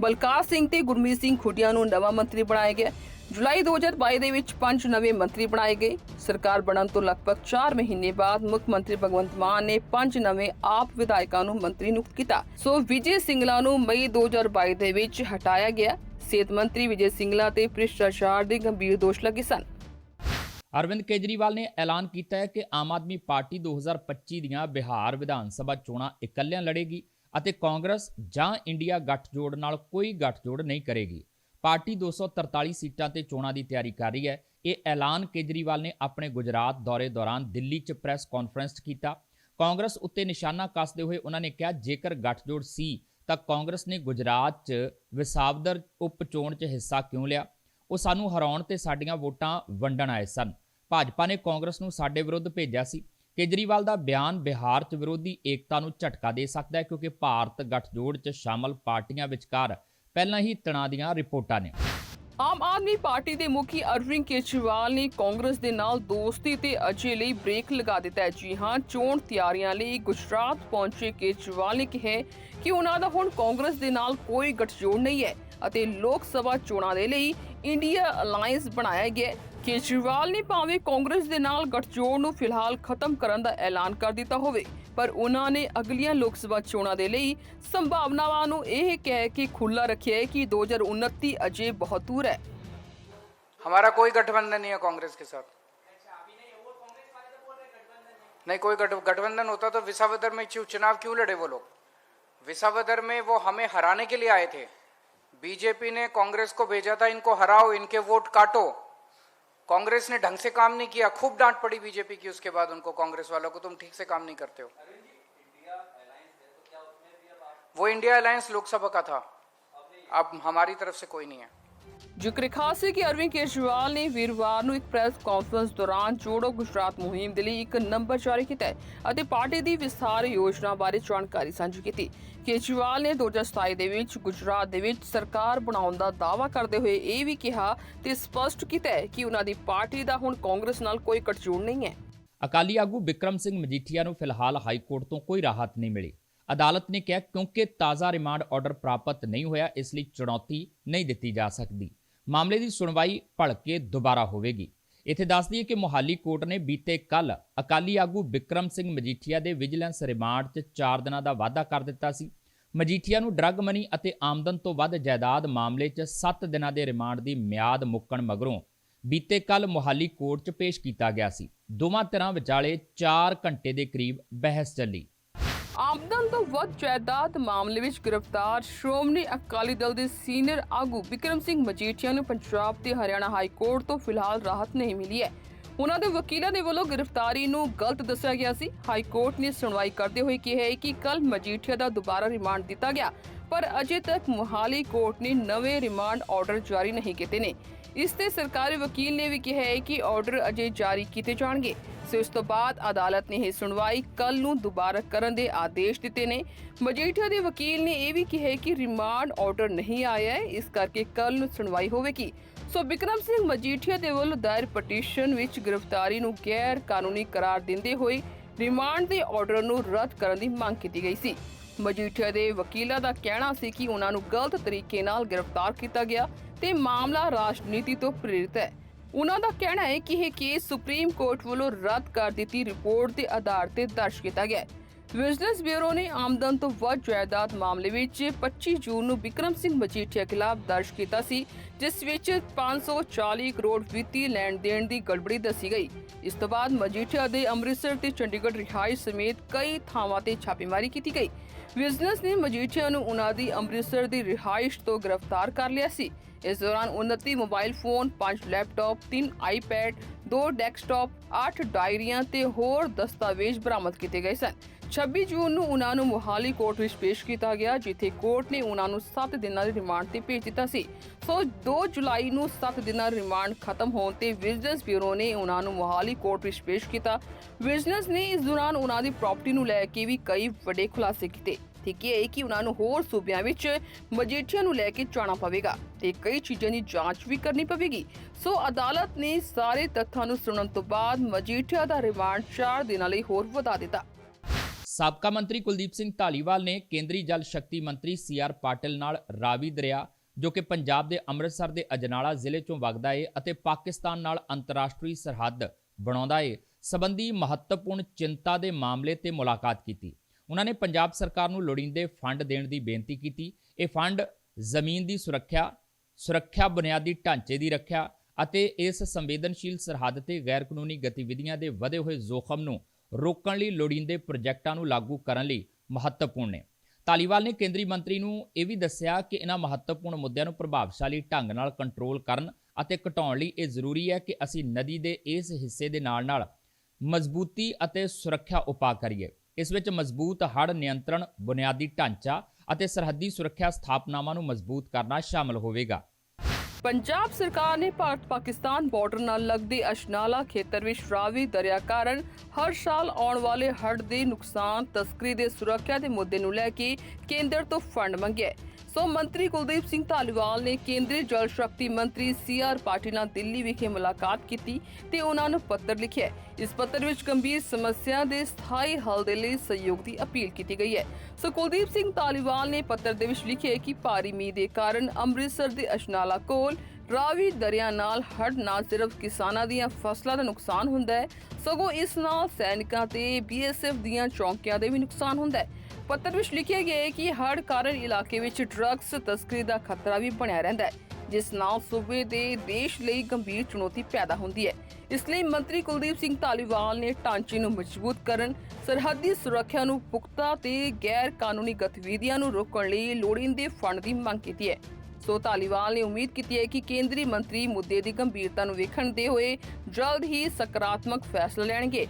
ਬਲਕਾਰ ਸਿੰਘ ਤੇ ਗੁਰਮੀਤ ਸਿੰਘ ਖੁੱਡੀਆਂ ਨੂੰ ਨਵਾਂ ਮੰਤਰੀ ਬਣਾਇਆ ਗਿਆ। ਜੁਲਾਈ 2022 ਦੇ ਵਿੱਚ ਪੰਜ ਨਵੇਂ ਮੰਤਰੀ ਬਣਾਏ ਗਏ। ਸਰਕਾਰ ਬਣਨ ਤੋਂ ਲਗਭਗ 4 ਮਹੀਨੇ ਬਾਅਦ ਮੁੱਖ ਮੰਤਰੀ ਭਗਵੰਤ ਮਾਨ ਨੇ ਪੰਜ ਨਵੇਂ ਆਪ ਵਿਧਾਇਕਾਂ ਨੂੰ ਮੰਤਰੀ ਨਿਯੁਕਤ ਕੀਤਾ। ਸੋ ਵਿਜੇ ਸਿੰਗਲਾ ਨੂੰ ਮਈ 2022 ਦੇ ਵਿੱਚ ਹਟਾਇਆ ਗਿਆ। ਸਿਹਤ ਮੰਤਰੀ ਵਿਜੇ ਸਿੰਗਲਾ ਤੇ ਭ੍ਰਿਸ਼ਟਾਚਾਰ ਦੇ ਗੰਭੀਰ ਦੋਸ਼ ਲੱਗੇ ਸਨ। ਅਰਵਿੰਦ ਕੇਜਰੀਵਾਲ ਨੇ ਐਲਾਨ ਕੀਤਾ ਹੈ ਕਿ ਆਮ ਆਦਮੀ ਪਾਰਟੀ 2025 ਦੀਆਂ ਬਿਹਾਰ ਵਿਧਾਨ ਸਭਾ ਚੋਣਾਂ ਇਕੱਲਿਆਂ ਲੜੇਗੀ ਅਤੇ ਕਾਂਗਰਸ ਜਾਂ ਇੰਡੀਆ ਗੱਠਜੋੜ ਨਾਲ ਕੋਈ ਗੱਠਜੋੜ ਨਹੀਂ ਕਰੇਗੀ। ਪਾਰਟੀ 243 ਸੀਟਾਂ ਤੇ ਚੋਣਾਂ ਦੀ ਤਿਆਰੀ ਕਰ ਰਹੀ ਹੈ। ਇਹ ਐਲਾਨ ਕੇਜਰੀਵਾਲ ਨੇ ਆਪਣੇ ਗੁਜਰਾਤ ਦੌਰੇ ਦੌਰਾਨ ਦਿੱਲੀ 'ਚ ਪ੍ਰੈਸ ਕਾਨਫਰੰਸ 'ਚ ਕੀਤਾ। ਕਾਂਗਰਸ ਉੱਤੇ ਨਿਸ਼ਾਨਾ ਕੱਸਦੇ ਹੋਏ ਉਹਨਾਂ ਨੇ ਕਿਹਾ, ਜੇਕਰ ਗੱਠਜੋੜ ਸੀ, ਤਾਂ ਕਾਂਗਰਸ ਨੇ ਗੁਜਰਾਤ 'ਚ ਵਿਸਾਵਦਰ ਉਪ ਚੋਣ 'ਚ ਹਿੱਸਾ ਕਿਉਂ ਲਿਆ? ਉਹ ਸਾਨੂੰ ਹਰਾਉਣ ਤੇ ਸਾਡੀਆਂ ਵੋਟਾਂ ਵੰਡਣ ਆਏ ਸਨ। ਭਾਜਪਾ ਨੇ ਕਾਂਗਰਸ ਨੂੰ ਸਾਡੇ ਵਿਰੁੱਧ ਭੇਜਿਆ ਸੀ। ਕੇਜਰੀਵਾਲ ਦਾ ਬਿਆਨ ਬਿਹਾਰ 'ਚ ਵਿਰੋਧੀ ਏਕਤਾ ਨੂੰ ਝਟਕਾ ਦੇ ਸਕਦਾ ਹੈ, ਕਿਉਂਕਿ ਭਾਰਤ ਗੱਠਜੋੜ 'ਚ ਸ਼ਾਮਲ ਪਾਰਟੀਆਂ ਵਿਚਕਾਰ ਪਹਿਲਾਂ ਹੀ ਤਣਾਅ ਦੀਆਂ ਰਿਪੋਰਟਾਂ ਨੇ। ਆਮ ਆਦਮੀ ਪਾਰਟੀ ਦੇ ਮੁਖੀ ਅਰਵਿੰਦ ਕੇਜਰੀਵਾਲ ਨੇ ਕਾਂਗਰਸ ਦੇ ਨਾਲ ਦੋਸਤੀ ਤੇ ਅਜੇ ਲਈ ਬ੍ਰੇਕ ਲਗਾ ਦਿੱਤਾ ਹੈ। ਜੀ ਹਾਂ, ਚੋਣ ਤਿਆਰੀਆਂ ਲਈ ਗੁਜਰਾਤ ਪਹੁੰਚੇ ਕੇਜਰੀਵਾਲ ਨੇ ਕਿਹਾ ਕਿ ਉਹਨਾਂ ਦਾ ਹੁਣ ਕਾਂਗਰਸ ਦੇ ਨਾਲ ਕੋਈ ਗਠਜੋੜ ਨਹੀਂ ਹੈ ਅਤੇ ਲੋਕ ਸਭਾ ਚੋਣਾਂ ਦੇ ਲਈ ਇੰਡੀਆ ਅਲਾਈਅੰਸ ਬਣਾਇਆ ਗਿਆ ਕੇਜਰੀਵਾਲ ਨੇ ਭਾਵੇਂ ਕਾਂਗਰਸ ਦੇ ਨਾਲ ਗੱਠਜੋੜ ਨੂੰ ਫਿਲਹਾਲ ਖਤਮ ਕਰਨ ਦਾ ਐਲਾਨ ਕਰ ਦਿੱਤਾ ਹੋਵੇ ਪਰ ਉਹਨਾਂ ਨੇ ਅਗਲੀਆਂ ਲੋਕ ਸਭਾ ਚੋਣਾਂ ਦੇ ਲਈ ਸੰਭਾਵਨਾਵਾਂ ਨੂੰ ਇਹ ਕਹਿ ਕੇ ਖੁੱਲਾ ਰੱਖਿਆ ਹੈ ਕਿ 2029 ਅਜੇ ਬਹੁਤ ਦੂਰ ਹੈ हमारा कोई गठबंधन नहीं है कांग्रेस के साथ नहीं कोई गठ गठबंधन होता तो विसावदर में चु- चुनाव क्यों लड़े वो लोग विसावदर में वो हमें हराने के लिए आए थे बीजेपी ने कांग्रेस को भेजा था इनको हराओ इनके वोट काटो कांग्रेस ने ढंग से काम नहीं किया, खूब डांट पड़ी बीजेपी की उसके बाद उनको कांग्रेस वालों को, तुम ठीक से काम नहीं करते हो। वो इंडिया अलायंस लोकसभा का था। अब हमारी तरफ़ से कोई नहीं है। ਜ਼ਿਕਰ ਖਾਸ ਹੈ ਕਿ ਅਰਵਿੰਦ ਕੇਜਰੀਵਾਲ ਨੇ ਵੀਰਵਾਰ ਨੂੰ ਇੱਕ ਪ੍ਰੈਸ ਕਾਨਫਰੰਸ ਦੌਰਾਨ ਜੋੜੋ ਗੁਜਰਾਤ ਮੁਹਿੰਮ ਦੇ ਲਈ ਇੱਕ ਨੰਬਰ ਜਾਰੀ ਕੀਤਾ ਅਤੇ ਪਾਰਟੀ ਦੀ ਵਿਸਥਾਰ ਯੋਜਨਾ ਬਾਰੇ ਜਾਣਕਾਰੀ ਸਾਂਝੀ ਕੀਤੀ। ਕੇਜਰੀਵਾਲ ਨੇ 2027 ਦੇ ਵਿੱਚ ਗੁਜਰਾਤ ਦੇ ਵਿੱਚ ਸਰਕਾਰ ਬਣਾਉਣ ਦਾ ਦਾਅਵਾ ਕਰਦੇ ਹੋਏ ਇਹ ਵੀ ਕਿਹਾ ਤੇ ਸਪਸ਼ਟ ਕੀਤਾ ਕਿ ਉਹਨਾਂ ਦੀ ਪਾਰਟੀ ਦਾ ਹੁਣ ਕਾਂਗਰਸ ਨਾਲ ਕੋਈ ਗੱਠਜੋੜ ਨਹੀਂ ਹੈ। ਅਕਾਲੀ ਆਗੂ ਵਿਕਰਮ ਸਿੰਘ ਮਜੀਠੀਆ ਨੂੰ ਫਿਲਹਾਲ ਹਾਈ ਕੋਰਟ ਤੋਂ ਕੋਈ ਰਾਹਤ ਨਹੀਂ ਮਿਲੀ। ਅਦਾਲਤ ਨੇ ਕਿਹਾ, ਕਿਉਂਕਿ ਤਾਜ਼ਾ ਰਿਮਾਂਡ ਆਰਡਰ ਪ੍ਰਾਪਤ ਨਹੀਂ ਹੋਇਆ, ਇਸ ਲਈ ਚੁਣੌਤੀ ਨਹੀਂ ਦਿੱਤੀ ਜਾ ਸਕਦੀ। ਮਾਮਲੇ ਦੀ ਸੁਣਵਾਈ ਭਲਕੇ ਦੁਬਾਰਾ ਹੋਵੇਗੀ। ਇੱਥੇ ਦੱਸ ਦਈਏ ਕਿ ਮੋਹਾਲੀ ਕੋਰਟ ਨੇ ਬੀਤੇ ਕੱਲ ਅਕਾਲੀ ਆਗੂ ਵਿਕਰਮ ਸਿੰਘ ਮਜੀਠੀਆ ਦੇ ਵਿਜੀਲੈਂਸ ਰਿਮਾਂਡ 'ਚ 4 ਦਿਨਾਂ ਦਾ ਵਾਅਦਾ ਕਰ ਦਿੱਤਾ ਸੀ। ਮਜੀਠੀਆ ਨੂੰ ਡਰੱਗ ਮਨੀ ਅਤੇ ਆਮਦਨ ਤੋਂ ਵੱਧ ਜਾਇਦਾਦ ਮਾਮਲੇ 'ਚ 7 ਦਿਨਾਂ ਦੇ ਰਿਮਾਂਡ ਦੀ ਮਿਆਦ ਮੁੱਕਣ ਮਗਰੋਂ ਬੀਤੇ ਕੱਲ ਮੋਹਾਲੀ ਕੋਰਟ 'ਚ ਪੇਸ਼ ਕੀਤਾ ਗਿਆ ਸੀ। ਦੋਵਾਂ ਧਿਰਾਂ ਵਿਚਾਲੇ 4 ਘੰਟੇ ਦੇ ਕਰੀਬ ਬਹਿਸ ਚੱਲੀ। ਆਮਦਨ ਤੋਂ ਵੱਧ ਜਾਇਦਾਦ ਮਾਮਲੇ ਵਿੱਚ ਗ੍ਰਿਫਤਾਰ ਸ਼੍ਰੋਮਣੀ ਅਕਾਲੀ ਦਲ ਦੇ ਸੀਨੀਅਰ ਆਗੂ ਵਿਕਰਮ ਸਿੰਘ ਮਜੀਠੀਆ ਨੂੰ ਪੰਜਾਬ ਤੇ ਹਰਿਆਣਾ ਹਾਈ ਕੋਰਟ ਤੋਂ ਫਿਲਹਾਲ ਰਾਹਤ ਨਹੀਂ ਮਿਲੀ ਹੈ। ਉਹਨਾਂ ਦੇ ਵਕੀਲਾਂ ਦੇ ਵੱਲੋਂ ਗ੍ਰਿਫਤਾਰੀ ਨੂੰ ਗਲਤ ਦੱਸਿਆ ਗਿਆ ਸੀ। ਹਾਈ ਕੋਰਟ ਨੇ ਸੁਣਵਾਈ ਕਰਦੇ ਹੋਏ ਕਿਹਾ ਹੈ ਕਿ ਕੱਲ ਮਜੀਠੀਆ ਦਾ ਦੁਬਾਰਾ ਰਿਮਾਂਡ ਦਿੱਤਾ ਗਿਆ, ਪਰ ਅਜੇ ਤੱਕ ਮੁਹਾਲੀ ਕੋਰਟ ਨੇ ਨਵੇਂ ਰਿਮਾਂਡ ਆਰਡਰ ਜਾਰੀ ਨਹੀਂ ਕੀਤੇ ਨੇ। ਇਸ ਤੇ ਸਰਕਾਰੀ ਵਕੀਲ ਨੇ ਵੀ ਕਿਹਾ ਹੈ ਕਿ ਆਰਡਰ ਅਜੇ ਜਾਰੀ ਕੀਤੇ ਜਾਣਗੇ। ਸੋ ਇਸ ਤੋਂ ਬਾਅਦ ਅਦਾਲਤ ਨੇ ਇਹ ਸੁਣਵਾਈ ਕੱਲ ਨੂੰ ਦੁਬਾਰਾ ਕਰਨ ਦੇ ਆਦੇਸ਼ ਦਿੱਤੇ ਨੇ। ਮਜੀਠੀਆ ਦੇ ਵਕੀਲ ਨੇ ਇਹ ਵੀ ਕਿਹਾ ਕਿ ਰਿਮਾਂਡ ਆਰਡਰ ਨਹੀਂ ਆਇਆ ਹੈ, ਇਸ ਕਰਕੇ ਕੱਲ ਨੂੰ ਸੁਣਵਾਈ ਹੋਵੇਗੀ। ਸੋ ਵਿਕਰਮ ਸਿੰਘ ਮਜੀਠੀਆ ਦੇ ਵੱਲੋਂ ਦਾਇਰ ਪਟੀਸ਼ਨ ਵਿੱਚ ਗ੍ਰਿਫਤਾਰੀ ਨੂੰ ਗੈਰ ਕਾਨੂੰਨੀ ਕਰਾਰ ਦਿੰਦੇ ਹੋਏ ਰਿਮਾਂਡ ਦੇ ਆਰਡਰ ਨੂੰ ਰੱਦ ਕਰਨ ਦੀ ਮੰਗ ਕੀਤੀ ਗਈ ਸੀ। ਮਜੀਠੀਆ ਦੇ ਵਕੀਲਾਂ ਦਾ ਕਹਿਣਾ ਸੀ ਕਿ ਉਹਨਾਂ ਨੂੰ ਗਲਤ ਤਰੀਕੇ ਨਾਲ ਗ੍ਰਿਫਤਾਰ ਕੀਤਾ ਗਿਆ ਤੇ ਮਾਮਲਾ ਰਾਜਨੀਤੀ ਤੋਂ ਪ੍ਰੇਰਿਤ ਹੈ। ਉਹਨਾਂ ਦਾ ਕਹਿਣਾ ਹੈ ਕਿ ਇਹ ਕੇਸ ਸੁਪਰੀਮ ਕੋਰਟ ਵੱਲੋਂ ਰੱਦ ਕਰ ਦਿੱਤੀ ਰਿਪੋਰਟ ਦੇ ਆਧਾਰ ਤੇ ਦਰਜ ਕੀਤਾ ਗਿਆ ਵਿਜੀਲੈਂਸ ਬਿਊਰੋ ਨੇ ਆਮਦਨ ਤੋਂ ਵੱਧ ਜਾਇਦਾਦ ਮਾਮਲੇ ਵਿੱਚ 25 ਜੂਨ ਨੂੰ ਵਿਕਰਮ ਸਿੰਘ ਮਜੀਠੀਆ ਖਿਲਾਫ ਦਰਜ ਕੀਤਾ ਸੀ, ਜਿਸ ਵਿੱਚ 540 ਕਰੋੜ ਵਿੱਤੀ ਲੈਣ ਦੇਣ ਦੀ ਗੜਬੜੀ ਦੱਸੀ ਗਈ। ਇਸ ਤੋਂ ਬਾਅਦ ਮਜੀਠੀਆ ਦੇ ਅੰਮ੍ਰਿਤਸਰ ਤੇ ਚੰਡੀਗੜ੍ਹ ਰਿਹਾਇਸ਼ ਸਮੇਤ ਕਈ ਥਾਵਾਂ ਤੇ ਛਾਪੇਮਾਰੀ ਕੀਤੀ ਗਈ। ਵਿਜੀਲੈਂਸ ਨੇ ਮਜੀਠੀਆ ਨੂੰ ਉਹਨਾਂ ਦੀ ਅੰਮ੍ਰਿਤਸਰ ਦੀ ਰਿਹਾਇਸ਼ ਤੋਂ ਗ੍ਰਿਫਤਾਰ ਕਰ ਲਿਆ ਸੀ। ਇਸ ਦੌਰਾਨ 29 mobile phone 5 laptop 3 iPad 2 desktop 8 ਡਾਇਰੀਆਂ ਤੇ ਹੋਰ ਦਸਤਾਵੇਜ਼ ਬਰਾਮਦ ਕੀਤੇ ਗਏ ਸਨ 26 ਜੂਨ ਨੂੰ ਉਹਨਾਂ ਨੂੰ ਮੁਹਾਲੀ ਕੋਰਟ ਵਿੱਚ ਪੇਸ਼ ਕੀਤਾ ਗਿਆ ਜਿੱਥੇ ਕੋਰਟ ਨੇ ਉਹਨਾਂ ਨੂੰ 7 ਦਿਨਾਂ ਦੀ ਰਿਮਾਂਡ ਤੇ ਭੇਜ ਦਿੱਤਾ ਸੀ ਸੋ 2 ਜੁਲਾਈ ਨੂੰ 7 ਦਿਨਾਂ ਰਿਮਾਂਡ ਖਤਮ ਹੋਣ ਤੇ ਵਿਜੀਲੈਂਸ ਬਿਊਰੋ ਨੇ ਉਹਨਾਂ ਨੂੰ ਮੁਹਾਲੀ ਕੋਰਟ ਵਿੱਚ ਪੇਸ਼ ਕੀਤਾ ਵਿਜੀਲੈਂਸ ਨੇ ਇਸ ਦੌਰਾਨ ਉਹਨਾਂ ਦੀ ਪ੍ਰਾਪਰਟੀ ਨੂੰ ਲੈ ਕੇ ਵੀ ਕਈ ਵੱਡੇ ਖੁਲਾਸੇ ਕੀਤੇ ਤੇ ਹੈ ਕਿ ਉਹਨਾਂ ਨੂੰ ਹੋਰ ਸੂਬਿਆਂ ਵਿੱਚ ਮਜੀਠੀਆ ਨੂੰ ਲੈ ਕੇ ਜਾਣਾ ਪਵੇਗਾ ਤੇ ਕਈ ਚੀਜ਼ਾਂ ਦੀ ਜਾਂਚ ਵੀ ਕਰਨੀ ਪਵੇਗੀ। ਸੋ ਅਦਾਲਤ ਨੇ ਸਾਰੇ ਤੱਥਾਂ ਨੂੰ ਸੁਣਨ ਤੋਂ ਬਾਅਦ ਮਜੀਠੀਆ ਦਾ ਰਿਮਾਂਡ 4 ਦਿਨਾਂ ਲਈ ਹੋਰ ਵਧਾ ਦਿੱਤਾ। ਸਾਬਕਾ ਮੰਤਰੀ ਕੁਲਦੀਪ ਸਿੰਘ ਢਾਲੀਵਾਲ ਨੇ ਕੇਂਦਰੀ ਜਲ ਸ਼ਕਤੀ ਮੰਤਰੀ ਸੀ ਆਰ ਪਾਟਿਲ ਨਾਲ ਰਾਵੀ ਦਰਿਆ, ਜੋ ਕਿ ਪੰਜਾਬ ਦੇ ਅੰਮ੍ਰਿਤਸਰ ਦੇ ਅਜਨਾਲਾ ਜ਼ਿਲ੍ਹੇ ਚੋਂ ਵਗਦਾ ਏ ਅਤੇ ਪਾਕਿਸਤਾਨ ਨਾਲ ਅੰਤਰਰਾਸ਼ਟਰੀ ਸਰਹੱਦ ਬਣਾਉਂਦਾ ਏ, ਸਬੰਧੀ ਮਹੱਤਵਪੂਰਨ ਚਿੰਤਾ ਦੇ ਮਾਮਲੇ ਤੇ ਮੁਲਾਕਾਤ ਕੀਤੀ। ਉਹਨਾਂ ਨੇ ਪੰਜਾਬ ਸਰਕਾਰ ਨੂੰ ਲੋੜੀਂਦੇ ਫੰਡ ਦੇਣ ਦੀ ਬੇਨਤੀ ਕੀਤੀ। ਇਹ ਫੰਡ ਜ਼ਮੀਨ ਦੀ ਸੁਰੱਖਿਆ ਸੁਰੱਖਿਆ ਬੁਨਿਆਦੀ ਢਾਂਚੇ ਦੀ ਰੱਖਿਆ ਅਤੇ ਇਸ ਸੰਵੇਦਨਸ਼ੀਲ ਸਰਹੱਦ ਤੇ ਗੈਰ ਕਾਨੂੰਨੀ ਗਤੀਵਿਧੀਆਂ ਦੇ ਵਧੇ ਹੋਏ ਜ਼ੋਖਮ ਨੂੰ ਰੋਕਣ ਲਈ ਲੋੜੀਂਦੇ ਪ੍ਰੋਜੈਕਟਾਂ ਨੂੰ ਲਾਗੂ ਕਰਨ ਲਈ ਮਹੱਤਵਪੂਰਨ ਨੇ। ਧਾਲੀਵਾਲ ਨੇ ਕੇਂਦਰੀ ਮੰਤਰੀ ਨੂੰ ਇਹ ਵੀ ਦੱਸਿਆ ਕਿ ਇਹਨਾਂ ਮਹੱਤਵਪੂਰਨ ਮੁੱਦਿਆਂ ਨੂੰ ਪ੍ਰਭਾਵਸ਼ਾਲੀ ਢੰਗ ਨਾਲ ਕੰਟਰੋਲ ਕਰਨ ਅਤੇ ਘਟਾਉਣ ਲਈ ਇਹ ਜ਼ਰੂਰੀ ਹੈ ਕਿ ਅਸੀਂ ਨਦੀ ਦੇ ਇਸ ਹਿੱਸੇ ਦੇ ਨਾਲ-ਨਾਲ ਮਜ਼ਬੂਤੀ ਅਤੇ ਸੁਰੱਖਿਆ ਉਪਾਅ ਕਰੀਏ। ਇਸ ਵਿੱਚ ਮਜ਼ਬੂਤ ਹੜ੍ਹ ਨਿਯੰਤਰਣ, ਬੁਨਿਆਦੀ ਢਾਂਚਾ ਅਤੇ ਸਰਹੱਦੀ ਸੁਰੱਖਿਆ ਸਥਾਪਨਾਵਾਂ ਨੂੰ ਮਜ਼ਬੂਤ ਕਰਨਾ ਸ਼ਾਮਲ ਹੋਵੇਗਾ ਪੰਜਾਬ ਸਰਕਾਰ ਨੇ ਭਾਰਤ ਪਾਕਿਸਤਾਨ ਬਾਰਡਰ ਨਾਲ ਲੱਗਦੇ ਅਸ਼ਨਾਲਾ ਖੇਤਰ ਵਿੱਚ ਰਾਵੀ ਦਰਿਆ ਕਾਰਨ ਹਰ ਸਾਲ ਆਉਣ ਵਾਲੇ ਹੜ੍ਹ ਦੇ ਨੁਕਸਾਨ, ਤਸਕਰੀ ਦੇ ਸੁਰੱਖਿਆ ਦੇ ਮੁੱਦੇ ਨੂੰ ਲੈ ਕੇ ਕੇਂਦਰ ਤੋਂ ਫੰਡ ਮੰਗਿਆ ਹੈ। ਸੋ ਮੰਤਰੀ ਕੁਲਦੀਪ ਸਿੰਘ ਧਾਲੀਵਾਲ ਨੇ ਕੇਂਦਰੀ ਜਲ ਸ਼ਕਤੀ ਮੰਤਰੀ ਸੀ ਆਰ ਪਾਟਿਲ ਨਾਲ ਦਿੱਲੀ ਵਿਖੇ ਮੁਲਾਕਾਤ ਕੀਤੀ ਤੇ ਉਹਨਾਂ ਨੂੰ ਪੱਤਰ ਲਿਖਿਆ ਇਸ ਪੱਤਰ ਵਿੱਚ ਗੰਭੀਰ ਸਮੱਸਿਆ ਦੇ ਸਥਾਈ ਹੱਲ ਦੇ ਲਈ ਸਹਿਯੋਗ ਦੀ ਅਪੀਲ ਕੀਤੀ ਗਈ ਹੈ। ਸੋ ਕੁਲਦੀਪ ਸਿੰਘ ਧਾਲੀਵਾਲ ਨੇ ਪੱਤਰ ਦੇ ਵਿੱਚ ਲਿਖਿਆ ਕਿ ਭਾਰੀ ਮੀਂਹ ਦੇ ਕਾਰਨ ਅੰਮ੍ਰਿਤਸਰ ਦੇ ਅਸ਼ਨਾਲਾ ਕੋਲ, ਰਾਵੀ ਦਰਿਆ ਨਾਲ ਹੜ ਨਾ ਸਿਰਫ ਕਿਸਾਨਾਂ ਦੀਆਂ ਫਸਲਾਂ ਦਾ ਨੁਕਸਾਨ ਹੁੰਦਾ ਹੈ। ਸਗੋਂ ਇਸ ਨਾਲ ਸੈਨਿਕਾਂ ਤੇ ਬੀਐਸਐਫ ਦੀਆਂ ਚੌਕੀਆਂ ਦੇ ਵੀ ਨੁਕਸਾਨ ਹੁੰਦਾ ਹੈ। ਪੱਤਰ ਵਿੱਚ ਲਿਖਿਆ ਗਿਆ ਹੈ ਕਿ ਹੜ੍ਹ ਕਾਰਨ ਇਲਾਕੇ ਵਿੱਚ ਡਰੱਗਸ ਤਸਕਰੀ ਦਾ ਖਤਰਾ ਵੀ ਬਣਿਆ ਰਹਿੰਦਾ ਹੈ, ਜਿਸ ਨਾਲ ਸੂਬੇ ਦੇ ਦੇਸ਼ ਲਈ ਗੰਭੀਰ ਚੁਣੌਤੀ ਪੈਦਾ ਹੁੰਦੀ ਹੈ। ਇਸ ਲਈ ਮੰਤਰੀ ਕੁਲਦੀਪ ਸਿੰਘ ਧਾਲੀਵਾਲ ਨੇ ਢਾਂਚੇ ਨੂੰ ਮਜ਼ਬੂਤ ਕਰਨ, ਸਰਹੱਦੀ ਸੁਰੱਖਿਆ ਨੂੰ ਪੁਖਤਾ ਤੇ ਗੈਰ ਕਾਨੂੰਨੀ ਗਤੀਵਿਧੀਆਂ ਨੂੰ ਰੋਕਣ ਲਈ ਲੋੜੀਂਦੇ ਫੰਡ ਦੀ ਮੰਗ ਕੀਤੀ ਹੈ। ਸੋ ਧਾਲੀਵਾਲ ਨੇ ਉਮੀਦ ਕੀਤੀ ਹੈ ਕਿ ਕੇਂਦਰੀ ਮੰਤਰੀ ਮੁੱਦੇ ਦੀ ਗੰਭੀਰਤਾ ਨੂੰ ਵੇਖਣ ਦੇ ਹੋਏ ਜਲਦ ਹੀ ਸਕਾਰਾਤਮਕ ਫੈਸਲਾ ਲੈਣਗੇ।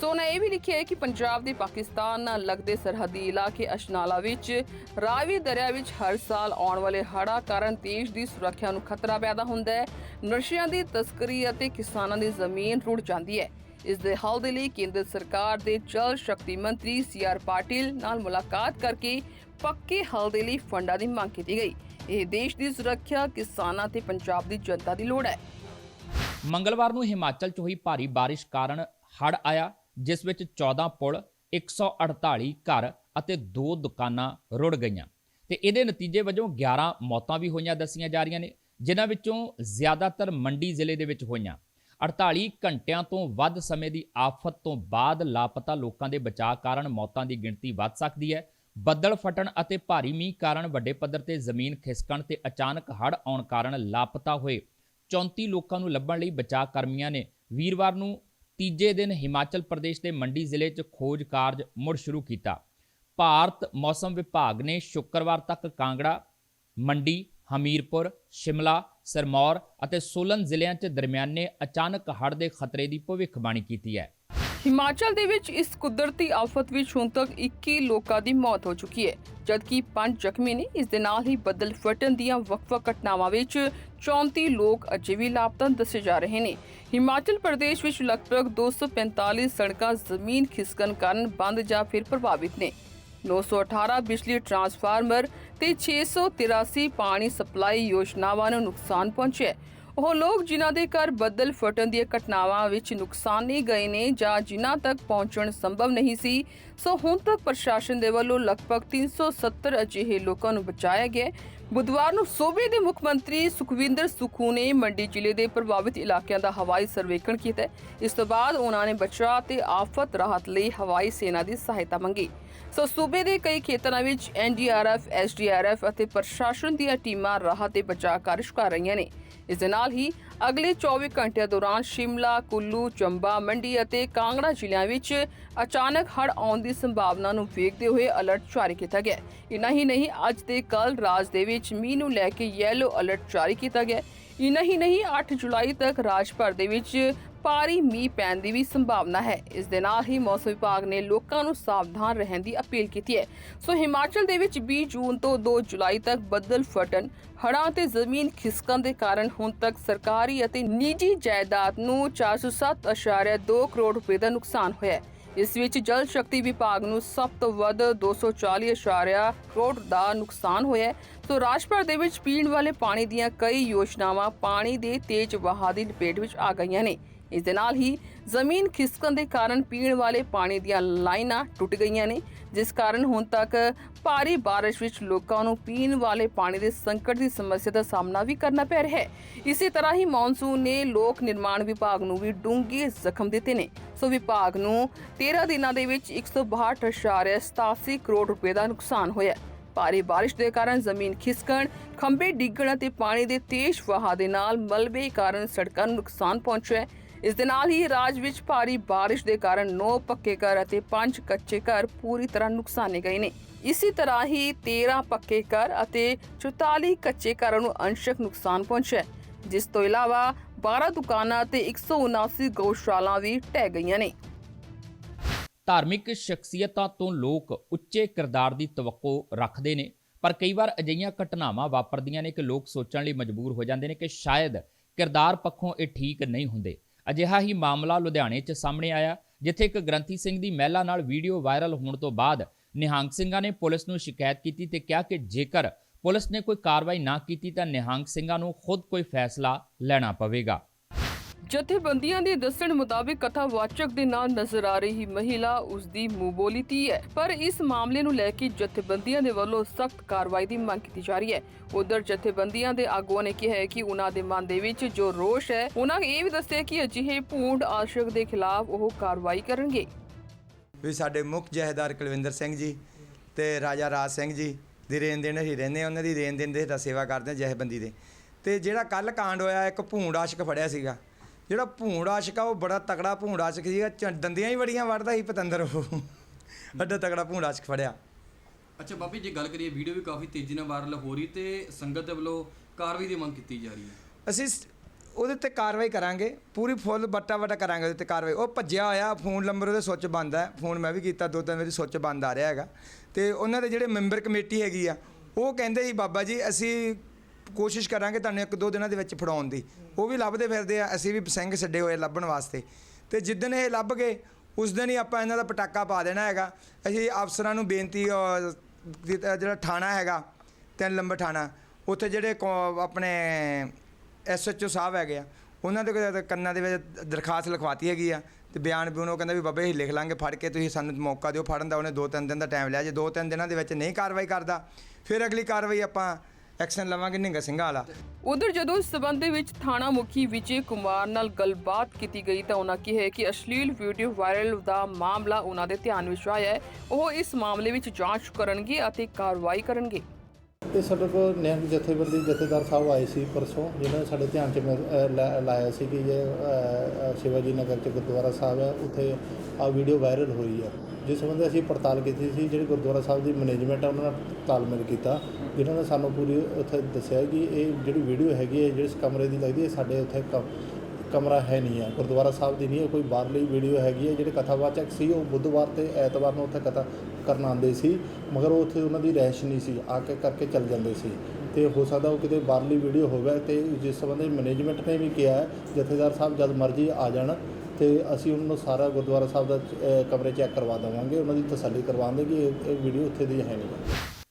ਸੋ ਉਹਨਾਂ ਇਹ ਵੀ ਲਿਖਿਆ ਹੈ ਕਿ ਪੰਜਾਬ ਦੇ ਪਾਕਿਸਤਾਨ ਨਾਲ ਲੱਗਦੇ ਸਰਹੱਦੀ ਇਲਾਕੇ ਅਸ਼ਨਾਲਾ ਵਿੱਚ ਰਾਵੀ ਦਰਿਆ ਵਿੱਚ ਹਰ ਸਾਲ ਆਉਣ ਵਾਲੇ ਹੜ੍ਹਾਂ ਕਾਰਨ ਦੇਸ਼ ਦੀ ਸੁਰੱਖਿਆ ਨੂੰ ਖਤਰਾ ਪੈਦਾ ਹੁੰਦਾ ਹੈ। ਨਸ਼ਿਆਂ ਦੀ ਤਸਕਰੀ ਅਤੇ ਕਿਸਾਨਾਂ ਦੀ ਜ਼ਮੀਨ ਰੁੜ ਜਾਂਦੀ ਹੈ। ਇਸ ਦੇ ਹੱਲ ਦੇ ਲਈ ਕੇਂਦਰ ਸਰਕਾਰ ਦੇ ਜਲ ਸ਼ਕਤੀ ਮੰਤਰੀ ਸੀ ਆਰ ਪਾਟਿਲ ਨਾਲ ਮੁਲਾਕਾਤ ਕਰਕੇ ਪੱਕੇ ਹੱਲ ਦੇ ਲਈ ਫੰਡਾਂ ਦੀ ਮੰਗ ਕੀਤੀ ਗਈ। ਇਹ ਦੇਸ਼ ਦੀ ਸੁਰੱਖਿਆ, ਕਿਸਾਨਾਂ ਤੇ ਪੰਜਾਬ ਦੀ ਜਨਤਾ ਦੀ ਲੋੜ ਹੈ। ਮੰਗਲਵਾਰ ਨੂੰ ਹਿਮਾਚਲ 'ਚ ਹੋਈ ਭਾਰੀ ਬਾਰਿਸ਼ ਕਾਰਨ ਹੜ੍ਹ ਆਇਆ। ਜਿਸ ਵਿੱਚ 14 ਪੁਲ 148 ਘਰ ਅਤੇ ਦੋ ਦੁਕਾਨਾਂ ਰੁੜ ਗਈਆਂ। ਤੇ ਇਹਦੇ ਨਤੀਜੇ ਵਜੋਂ 11 ਮੌਤਾਂ ਵੀ ਹੋਈਆਂ ਦੱਸੀਆਂ ਜਾ ਰਹੀਆਂ ਨੇ, ਜਿਨ੍ਹਾਂ ਵਿੱਚੋਂ ਜ਼ਿਆਦਾਤਰ ਮੰਡੀ ਜ਼ਿਲ੍ਹੇ ਦੇ ਵਿੱਚ ਹੋਈਆਂ। 48 ਘੰਟਿਆਂ ਤੋਂ ਵੱਧ ਸਮੇਂ ਦੀ ਆਫਤ ਤੋਂ ਬਾਅਦ ਲਾਪਤਾ ਲੋਕਾਂ ਦੇ ਬਚਾਅ ਕਾਰਨ ਮੌਤਾਂ ਦੀ ਗਿਣਤੀ ਵੱਧ ਸਕਦੀ ਹੈ। ਬੱਦਲ ਫਟਣ ਅਤੇ ਭਾਰੀ ਮੀਂਹ ਕਾਰਨ ਵੱਡੇ ਪੱਧਰ ਤੇ ਜ਼ਮੀਨ ਖਿਸਕਣ ਤੇ ਅਚਾਨਕ ਹੜ੍ਹ ਆਉਣ ਕਾਰਨ ਲਾਪਤਾ ਹੋਏ 34 ਲੋਕਾਂ ਨੂੰ ਲੱਭਣ ਲਈ ਬਚਾਅ ਕਰਮੀਆਂ ਨੇ। ਵੀਰਵਾਰ ਨੂੰ ਤੀਜੇ ਦਿਨ ਹਿਮਾਚਲ ਪ੍ਰਦੇਸ਼ ਦੇ ਮੰਡੀ ਜ਼ਿਲ੍ਹੇ 'ਚ ਖੋਜ ਕਾਰਜ ਮੁੜ ਸ਼ੁਰੂ ਕੀਤਾ। ਭਾਰਤ ਮੌਸਮ ਵਿਭਾਗ ਨੇ ਸ਼ੁੱਕਰਵਾਰ ਤੱਕ ਕਾਂਗੜਾ, ਮੰਡੀ, ਹਮੀਰਪੁਰ, ਸ਼ਿਮਲਾ, ਸਰਮੌਰ ਅਤੇ ਸੋਲਨ ਜ਼ਿਲ੍ਹਿਆਂ 'ਚ ਦਰਮਿਆਨੇ ਅਚਾਨਕ ਹੜ੍ਹ ਦੇ ਖਤਰੇ ਦੀ ਭਵਿੱਖਬਾਣੀ ਕੀਤੀ ਹੈ। ਹਿਮਾਚਲ ਦੇ ਵਿੱਚ ਇਸ ਕੁਦਰਤੀ ਆਫਤ ਵਿੱਚ ਹੁਣ ਤੱਕ 21 ਲੋਕਾਂ ਦੀ ਮੌਤ ਹੋ ਚੁੱਕੀ ਹੈ, ਜਦਕਿ 5 ਜ਼ਖਮੀ ਨੇ ਇਸ ਦੇ ਨਾਲ ਹੀ ਬੱਦਲ ਫਟਣ ਦੀਆਂ ਵੱਖ-ਵੱਖ ਘਟਨਾਵਾਂ ਵਿੱਚ 34 ਲੋਕ ਅਜੇ ਵੀ ਲਾਪਤਾ ਦੱਸੇ ਜਾ ਰਹੇ ਨੇ ਹਿਮਾਚਲ ਪ੍ਰਦੇਸ਼ ਵਿੱਚ ਲਗਭਗ 245 ਸੜਕਾਂ ਜ਼ਮੀਨ ਖਿਸਕਣ ਕਾਰਨ ਬੰਦ ਜਾਂ ਫਿਰ ਪ੍ਰਭਾਵਿਤ ਨੇ 918 ਬਿਜਲੀ ਟਰਾਂਸਫਾਰਮਰ ਤੇ 683 ਪਾਣੀ ਸਪਲਾਈ ਯੋਜਨਾਵਾਂ ਨੂੰ ਨੁਕਸਾਨ ਪਹੁੰਚਿਆ ਹੈ। ਉਹ ਲੋਕ ਜਿਨ੍ਹਾਂ ਦੇ ਘਰ ਬੱਦਲ ਫਟਣ ਦੀਆਂ ਘਟਨਾਵਾਂ ਵਿੱਚ ਨੁਕਸਾਨੇ ਗਏ ਨੇ ਜਾਂ ਜਿਨ੍ਹਾਂ ਤੱਕ ਪਹੁੰਚਣ ਸੰਭਵ ਨਹੀਂ ਸੀ, ਸੋ ਹੁਣ ਤੱਕ ਪ੍ਰਸ਼ਾਸਨ ਦੇ ਵੱਲੋਂ ਲਗਭਗ 370 ਅਜਿਹੇ ਲੋਕਾਂ ਨੂੰ ਬਚਾਇਆ ਗਿਆ ਬੁੱਧਵਾਰ ਨੂੰ ਸੂਬੇ ਦੇ ਮੁੱਖ ਮੰਤਰੀ ਸੁਖਵਿੰਦਰ ਸੁਖੂ ਨੇ ਮੰਡੀ ਜ਼ਿਲ੍ਹੇ ਦੇ ਪ੍ਰਭਾਵਿਤ ਇਲਾਕਿਆਂ ਦਾ ਹਵਾਈ ਸਰਵੇਖਣ ਕੀਤਾ ਇਸ ਤੋਂ ਬਾਅਦ ਉਹਨਾਂ ਨੇ ਬਚਾਅ ਤੇ ਆਫਤ ਰਾਹਤ ਲਈ ਹਵਾਈ ਸੈਨਾ ਦੀ ਸਹਾਇਤਾ ਮੰਗੀ। ਸੋ ਸੂਬੇ ਦੇ ਕਈ ਖੇਤਰਾਂ ਵਿੱਚ ਐਨਡੀਆਰਐਫ ਐਸਡੀਆਰਐਫ ਅਤੇ ਪ੍ਰਸ਼ਾਸਨ ਦੀਆਂ ਟੀਮਾਂ ਰਾਹਤ ਤੇ ਬਚਾਅ ਕਾਰਜ ਕਰ ਰਹੀਆਂ ਨੇ। ਇਸ ਦੇ ਨਾਲ ਹੀ ਅਗਲੇ 24 ਘੰਟਿਆਂ ਦੌਰਾਨ ਸ਼ਿਮਲਾ, ਕੁੱਲੂ, ਚੰਬਾ, ਮੰਡੀ ਅਤੇ ਕਾਂਗੜਾ ਜ਼ਿਲ੍ਹਿਆਂ ਵਿੱਚ ਅਚਾਨਕ ਹੜ੍ਹ ਆਉਣ ਦੀ ਸੰਭਾਵਨਾ ਨੂੰ ਵੇਖਦੇ ਹੋਏ ਅਲਰਟ ਜਾਰੀ ਕੀਤਾ ਗਿਆ ਹੈ। ਇਨਾ ਹੀ ਨਹੀਂ ਅੱਜ ਤੇ ਕੱਲ ਰਾਜ ਦੇ ਵਿੱਚ ਮੀਂਹ ਨੂੰ ਲੈ ਕੇ ਯੈਲੋ ਅਲਰਟ ਜਾਰੀ ਕੀਤਾ ਗਿਆ ਹੈ। ਇਨਾ ਹੀ ਨਹੀਂ 8 ਜੁਲਾਈ ਤੱਕ ਰਾਜ ਭਰ ਦੇ ਵਿੱਚ ਭਾਰੀ ਮੀਂਹ ਪੈਣ ਦੀ ਵੀ ਸੰਭਾਵਨਾ ਹੈ। ਇਸ ਦੇ ਨਾਲ ਹੀ ਮੌਸਮ ਵਿਭਾਗ ਨੇ ਲੋਕਾਂ ਨੂੰ ਸਾਵਧਾਨ ਰਹਿਣ ਦੀ ਅਪੀਲ ਕੀਤੀ ਹੈ। ਸੋ ਹਿਮਾਚਲ ਦੇ ਵਿੱਚ 20 ਜੂਨ ਤੋਂ 2 ਜੁਲਾਈ ਤੱਕ ਬੱਦਲ ਫਟਣ, ਹੜ੍ਹਾਂ ਤੇ ਜ਼ਮੀਨ ਖਿਸਕਣ ਦੇ ਕਾਰਨ ਹੁਣ ਤੱਕ ਸਰਕਾਰੀ ਅਤੇ ਨਿੱਜੀ ਜਾਇਦਾਦ ਨੂੰ 407.2 ਕਰੋੜ ਰੁਪਏ ਦਾ ਨੁਕਸਾਨ ਹੋਇਆ ਹੈ। ਇਸ ਵਿੱਚ ਜਲ ਸ਼ਕਤੀ ਵਿਭਾਗ ਨੂੰ ਸਭ ਤੋਂ ਵੱਧ 240.4 ਕਰੋੜ ਦਾ ਨੁਕਸਾਨ ਹੋਇਆ ਸੋ ਰਾਜ ਭਰ ਦੇ ਵਿੱਚ ਪੀਣ ਵਾਲੇ ਪਾਣੀ ਦੀਆਂ ਕਈ ਯੋਜਨਾਵਾਂ ਪਾਣੀ ਦੇ ਤੇਜ਼ ਵਹਾਅ ਦੀ ਲਪੇਟ ਵਿੱਚ ਆ ਗਈਆਂ ਨੇ। ਇਸ ਦੇ ਨਾਲ ਹੀ ਜ਼ਮੀਨ ਖਿਸਕਣ ਦੇ ਕਾਰਨ ਪੀਣ ਵਾਲੇ ਪਾਣੀ ਦੀਆਂ ਲਾਈਨਾਂ ਟੁੱਟ ਗਈਆਂ ਨੇ, ਜਿਸ ਕਾਰਨ ਹੁਣ ਤੱਕ ਭਾਰੀ ਬਾਰਿਸ਼ ਵਿੱਚ ਲੋਕਾਂ ਨੂੰ ਪੀਣ ਵਾਲੇ ਪਾਣੀ ਦੇ ਸੰਕਟ ਦੀ ਸਮੱਸਿਆ ਦਾ ਸਾਹਮਣਾ ਵੀ ਕਰਨਾ ਪੈ ਰਿਹਾ ਹੈ। ਇਸੇ ਤਰ੍ਹਾਂ ਹੀ ਮੌਨਸੂਨ ਨੇ ਲੋਕ ਨਿਰਮਾਣ ਵਿਭਾਗ ਨੂੰ ਵੀ ਡੂੰਘੇ ਜ਼ਖਮ ਦਿੱਤੇ ਨੇ। ਸੋ ਵਿਭਾਗ ਨੂੰ 13 ਦਿਨਾਂ ਦੇ ਵਿੱਚ 162.87 ਕਰੋੜ ਰੁਪਏ ਦਾ ਨੁਕਸਾਨ ਹੋਇਆ ਭਾਰੀ ਬਾਰਿਸ਼ ਦੇ ਕਾਰਨ ਜ਼ਮੀਨ ਖਿਸਕਣ, ਖੰਭੇ ਡਿੱਗਣ ਅਤੇ ਪਾਣੀ ਦੇ ਤੇਜ਼ ਵਹਾਅ ਦੇ ਨਾਲ ਮਲਬੇ ਕਾਰਨ ਸੜਕਾਂ ਨੂੰ ਨੁਕਸਾਨ ਪਹੁੰਚਿਆ ਹੈ। ਇਸ ਦੇ ਨਾਲ ਹੀ ਰਾਜ ਵਿੱਚ ਭਾਰੀ ਬਾਰਿਸ਼ ਦੇ ਕਾਰਨ 9 ਪੱਕੇ ਘਰ ਅਤੇ 5 ਕੱਚੇ ਘਰ ਪੂਰੀ ਤਰ੍ਹਾਂ ਨੁਕਸਾਨੇ ਗਏ ਨੇ। ਇਸੇ ਤਰ੍ਹਾਂ ਹੀ 13 ਪੱਕੇ ਘਰ ਅਤੇ 44 ਕੱਚੇ ਘਰਾਂ ਨੂੰ ਅੰਸ਼ਕ ਨੁਕਸਾਨ ਪਹੁੰਚਿਆ ਜਿਸ ਤੋਂ ਇਲਾਵਾ 12 ਦੁਕਾਨਾਂ ਅਤੇ 179 ਗਊਸ਼ਾਲਾ ਵੀ ਢਹਿ ਗਈਆਂ ਨੇ। ਧਾਰਮਿਕ ਸ਼ਖਸੀਅਤਾਂ ਤੋਂ ਲੋਕ ਉੱਚੇ ਕਿਰਦਾਰ ਦੀ ਤਵੱਕੋ ਰੱਖਦੇ ਨੇ, ਪਰ ਕਈ ਵਾਰ ਅਜਿਹੀਆਂ ਘਟਨਾਵਾਂ ਵਾਪਰਦੀਆਂ ਨੇ ਕਿ ਲੋਕ ਸੋਚਣ ਲਈ ਮਜਬੂਰ ਹੋ ਜਾਂਦੇ ਨੇ ਕਿ ਸ਼ਾਇਦ ਕਿਰਦਾਰ ਪੱਖੋਂ ਇਹ ਠੀਕ ਨਹੀਂ ਹੁੰਦੇ। ਅਜਿਹਾ ਹੀ ਮਾਮਲਾ ਲੁਧਿਆਣੇ 'ਚ ਸਾਹਮਣੇ ਆਇਆ, ਜਿੱਥੇ ਇੱਕ ਗ੍ਰੰਥੀ ਸਿੰਘ ਦੀ ਮਹਿਲਾ ਨਾਲ ਵੀਡੀਓ ਵਾਇਰਲ ਹੋਣ ਤੋਂ ਬਾਅਦ ਨਿਹੰਗ ਸਿੰਘਾਂ ਨੇ ਪੁਲਿਸ ਨੂੰ ਸ਼ਿਕਾਇਤ ਕੀਤੀ ਤੇ ਕਿਹਾ ਕਿ ਜੇਕਰ ਪੁਲਿਸ ਨੇ ਕੋਈ ਕਾਰਵਾਈ ਨਾ ਕੀਤੀ ਤਾਂ ਨਿਹੰਗ ਸਿੰਘਾਂ ਨੂੰ ਖੁਦ ਕੋਈ ਫੈਸਲਾ ਲੈਣਾ ਪਵੇਗਾ। ਜਥੇਬੰਦੀਆਂ ਦੇ ਦੱਸਣ ਮੁਤਾਬਿਕ ਕਥਾਵਾਚਕ ਦੇ ਨਾਲ ਨਜ਼ਰ ਆ ਰਹੀ ਮਹਿਲਾ ਉਸ ਦੀ ਮੂੰਹ ਧੀ ਹੈ। ਪਰ ਇਸ ਮਾਮਲੇ ਨੂੰ ਲੈ ਕੇ ਜਥੇਬੰਦੀਆਂ ਦੇ ਵੱਲੋਂ ਸਖਤ ਕਾਰਵਾਈ ਦੀ ਮੰਗ ਕੀਤੀ ਜਾ ਰਹੀ ਹੈ। ਉਧਰ ਜਥੇਬੰਦੀਆਂ ਦੇ ਆਗੂਆਂ ਨੇ ਕਿਹਾ ਹੈ ਕਿ ਉਹਨਾਂ ਦੇ ਮਨ ਦੇ ਵਿੱਚ ਜੋ ਰੋਸ਼ ਹੈ, ਉਹਨਾਂ ਇਹ ਵੀ ਦੱਸਿਆ ਕਿ ਅਜਿਹੇ ਭੂੰਡ ਆਸ਼ਕ ਦੇ ਖਿਲਾਫ ਉਹ ਕਾਰਵਾਈ ਕਰਨਗੇ। ਵੀ ਸਾਡੇ ਮੁੱਖ ਜਹੇਦਾਰ ਕੁਲਵਿੰਦਰ ਸਿੰਘ ਜੀ ਤੇ ਰਾਜਾ ਰਾਜ ਸਿੰਘ ਜੀ ਦੀ ਰੇਨ ਦੇਣ ਅਸੀਂ ਰਹਿੰਦੇ ਹਾਂ, ਉਹਨਾਂ ਦੀ ਰੇਨ ਦੇਣ ਦੇ ਸੇਵਾ ਕਰਦੇ ਹਾਂ ਜਹੇਬੰਦੀ ਦੇ। ਤੇ ਜਿਹੜਾ ਕੱਲ ਕਾਂਡ ਹੋਇਆ, ਇੱਕ ਭੂੰਡ ਆਸ਼ਕ ਫੜਿਆ ਸੀਗਾ। ਜਿਹੜਾ ਭੂੰਡ ਆਸ਼ਕ ਆ ਉਹ ਬੜਾ ਤਕੜਾ ਭੂੰਡ ਆਸ਼ਕ ਸੀਗਾ ਚ- ਦੰਦੀਆਂ ਹੀ ਬੜੀਆਂ ਵੜਦਾ ਸੀ ਪਤੰਦਰ ਉਹ। ਅੱਡਾ ਤਕੜਾ ਭੂੰਡ ਆਸ਼ਕ ਫੜਿਆ। ਅੱਛਾ ਬਾਬੀ ਜੇ ਗੱਲ ਕਰੀਏ ਵੀਡੀਓ ਵੀ ਕਾਫੀ ਤੇਜ਼ੀ ਨਾਲ ਵਾਇਰਲ ਹੋ ਰਹੀ ਤੇ ਸੰਗਤ ਦੇ ਵੱਲੋਂ ਕਾਰਵਾਈ ਦੀ ਮੰਗ ਕੀਤੀ ਜਾ ਰਹੀ ਹੈ। ਅਸੀਂ ਸ- ਉਹਦੇ ਤੇ ਕਾਰਵਾਈ ਕਰਾਂਗੇ ਪੂਰੀ ਫੁੱਲ ਬੱਟਾ ਬੱਟਾ ਕਰਾਂਗੇ ਉਹਦੇ ਤੇ ਕਾਰਵਾਈ। ਉਹ ਭੱਜਿਆ ਹੋਇਆ ਫੋਨ ਨੰਬਰ ਉਹਦੇ ਸੁੱਚ ਬੰਦ ਹੈ ਫੋਨ ਮੈਂ ਵੀ ਕੀਤਾ ਦੋ ਤਿੰਨ ਵਾਰੀ ਸੁੱਚ ਬੰਦ ਆ ਰਿਹਾ ਹੈਗਾ। ਤੇ ਉਹਨਾਂ ਦੇ ਜਿਹੜੇ ਮੈਂਬਰ ਕਮੇਟੀ ਹੈਗੀ ਆ ਉਹ ਕਹਿੰਦੇ ਜੀ ਬਾਬਾ ਜੀ ਅਸੀਂ ਕੋਸ਼ਿਸ਼ ਕਰਾਂਗੇ ਤੁਹਾਨੂੰ ਇੱਕ ਦੋ ਦਿਨਾਂ ਦੇ ਵਿੱਚ ਫੜਾਉਣ ਦੀ। ਉਹ ਵੀ ਲੱਭਦੇ ਫਿਰਦੇ ਆ, ਅਸੀਂ ਵੀ ਸਿੰਘ ਛੱਡੇ ਹੋਏ ਲੱਭਣ ਵਾਸਤੇ। ਤੇ ਜਿੱਦਣ ਇਹ ਲੱਭ ਗਏ, ਉਸ ਦਿਨ ਹੀ ਆਪਾਂ ਇਹਨਾਂ ਦਾ ਪਟਾਕਾ ਪਾ ਦੇਣਾ ਹੈਗਾ। ਅਸੀਂ ਅਫਸਰਾਂ ਨੂੰ ਬੇਨਤੀ ਜਿਹੜਾ ਥਾਣਾ ਹੈਗਾ, ਤਿੰਨ ਲੰਬਰ ਥਾਣਾ, ਉੱਥੇ ਜਿਹੜੇ ਕੌ- ਆਪਣੇ ਐਸਐਚਓ ਸਾਹਿਬ ਹੈਗੇ ਆ, ਉਹਨਾਂ ਦੇ ਕੰਨਾਂ ਦੇ ਵਿੱਚ ਦਰਖਾਸਤ ਲਿਖਵਾਤੀ ਹੈਗੀ ਆ। ਤੇ ਬਿਆਨ ਬਿਊਨ ਉਹ ਕਹਿੰਦਾ ਵੀ ਬਾਬੇ, ਅਸੀਂ ਲਿਖ ਲਾਂਗੇ, ਫੜ ਕੇ ਤੁਸੀਂ ਸਾਨੂੰ ਮੌਕਾ ਦਿਓ, ਫੜਨ ਦਾ। ਉਹਨੇ ਦੋ ਤਿੰਨ ਦਿਨ ਦਾ ਟਾਈਮ ਲਿਆ। ਜੇ ਦੋ ਤਿੰਨ ਦਿਨਾਂ ਦੇ ਵਿੱਚ ਨਹੀਂ ਕਾਰਵਾਈ ਕਰਦਾ, ਫਿਰ ਅਗਲੀ ਕਾਰਵਾਈ ਆਪਾਂ ਐਕਸ਼ਨ ਲਵਾਂਗੇ ਨਿੰਗਾ ਸਿੰਘਾਂ ਵਾਲਾ। ਉਧਰ ਜਦੋਂ ਇਸ ਸਬੰਧ ਦੇ ਵਿੱਚ ਥਾਣਾ ਮੁਖੀ ਵਿਜੇ ਕੁਮਾਰ ਨਾਲ ਗੱਲਬਾਤ ਕੀਤੀ ਗਈ ਤਾਂ ਉਹਨਾਂ ਕਿਹਾ ਕਿ ਅਸ਼ਲੀਲ ਵੀਡੀਓ ਵਾਇਰਲ ਦਾ ਮਾਮਲਾ ਉਹਨਾਂ ਦੇ ਧਿਆਨ ਵਿੱਚ ਆਇਆ ਹੈ। ਉਹ ਇਸ ਮਾਮਲੇ ਵਿੱਚ ਜਾਂਚ ਕਰਨਗੇ ਅਤੇ ਕਾਰਵਾਈ ਕਰਨਗੇ। ਤੇ ਸਾਡੇ ਕੋਲ ਨਿਹੰਗ ਜਥੇਬੰਦੀ ਜਥੇਦਾਰ ਸਾਹਿਬ ਆਏ ਸੀ ਪਰਸੋਂ ਜਿਨ੍ਹਾਂ ਨੇ ਸਾਡੇ ਧਿਆਨ 'ਚ ਮੈਂ ਅ, ਲਾ- ਲਾਇਆ ਸੀ ਕਿ ਇਹ ਅ, ਅ, ਸ਼ਿਵਾਜੀ ਨਗਰ 'ਚ ਗੁਰਦੁਆਰਾ ਸਾਹਿਬ ਹੈ ਉੱਥੇ ਆ ਵੀਡੀਓ ਵਾਇਰਲ ਹੋਈ ਹੈ। ਜਿਸ ਸੰਬੰਧੀ ਅਸੀਂ ਪੜਤਾਲ ਕੀਤੀ ਸੀ ਜਿਹੜੀ ਗੁਰਦੁਆਰਾ ਸਾਹਿਬ ਦੀ ਮੈਨੇਜਮੈਂਟ ਹੈ ਉਹਨਾਂ ਨਾਲ ਤਾਲਮੇਲ ਕੀਤਾ। ਜਿਨ੍ਹਾਂ ਨੇ ਸਾਨੂੰ ਪੂਰੀ ਉੱਥੇ ਦੱਸਿਆ ਕਿ ਇਹ ਜਿਹੜੀ ਵੀਡੀਓ ਹੈਗੀ ਹੈ ਜਿਸ ਕਮਰੇ ਦੀ ਲੱਗਦੀ ਹੈ ਸਾਡੇ ਉੱਥੇ ਕਮ ਕਮਰਾ ਹੈ ਨਹੀਂ ਹੈ ਗੁਰਦੁਆਰਾ ਸਾਹਿਬ ਦੀ ਨਹੀਂ ਹੈ ਕੋਈ ਬਾਹਰਲੀ ਵੀਡੀਓ ਹੈਗੀ ਹੈ ਜਿਹੜੇ ਕਥਾਵਾਚਕ ਸੀ ਉਹ ਬੁੱਧਵਾਰ ਤੇ ਐਤਵਾਰ ਨੂੰ ਉੱਥੇ ਕਥਾ ਕਰਨ ਆਉਂਦੇ ਸੀ, ਮਗਰ ਉਹ ਉੱਥੇ ਉਹਨਾਂ ਦੀ ਰਹਿਸ਼ ਨਹੀਂ ਸੀ, ਆ ਕੇ ਕਰਕੇ ਚੱਲ ਜਾਂਦੇ ਸੀ। ਤੇ ਹੋ ਸਕਦਾ ਉਹ ਕਿਤੇ ਬਾਹਰਲੀ ਵੀਡੀਓ ਹੋਵੇ ਤੇ ਜਿਸ ਸੰਬੰਧੀ ਮੈਨੇਜਮੈਂਟ ਨੇ ਵੀ ਕਿਹਾ ਜਥੇਦਾਰ ਸਾਹਿਬ ਜਦ ਮਰਜ਼ੀ ਆ ਜਾਣ ਤੇ ਅਸੀਂ ਉਹਨਾਂ ਨੂੰ ਸਾਰਾ ਗੁਰਦੁਆਰਾ ਸਾਹਿਬ ਦਾ ਕਮਰੇ ਚੈੱਕ ਕਰਵਾ ਦੇਵਾਂਗੇ, ਉਹਨਾਂ ਦੀ ਤਸੱਲੀ ਕਰਵਾਉਂਦੇ ਕਿ ਇਹ- ਇਹ ਵੀਡੀਓ ਉੱਥੇ ਦੀ ਹੈ ਨਹੀਂ।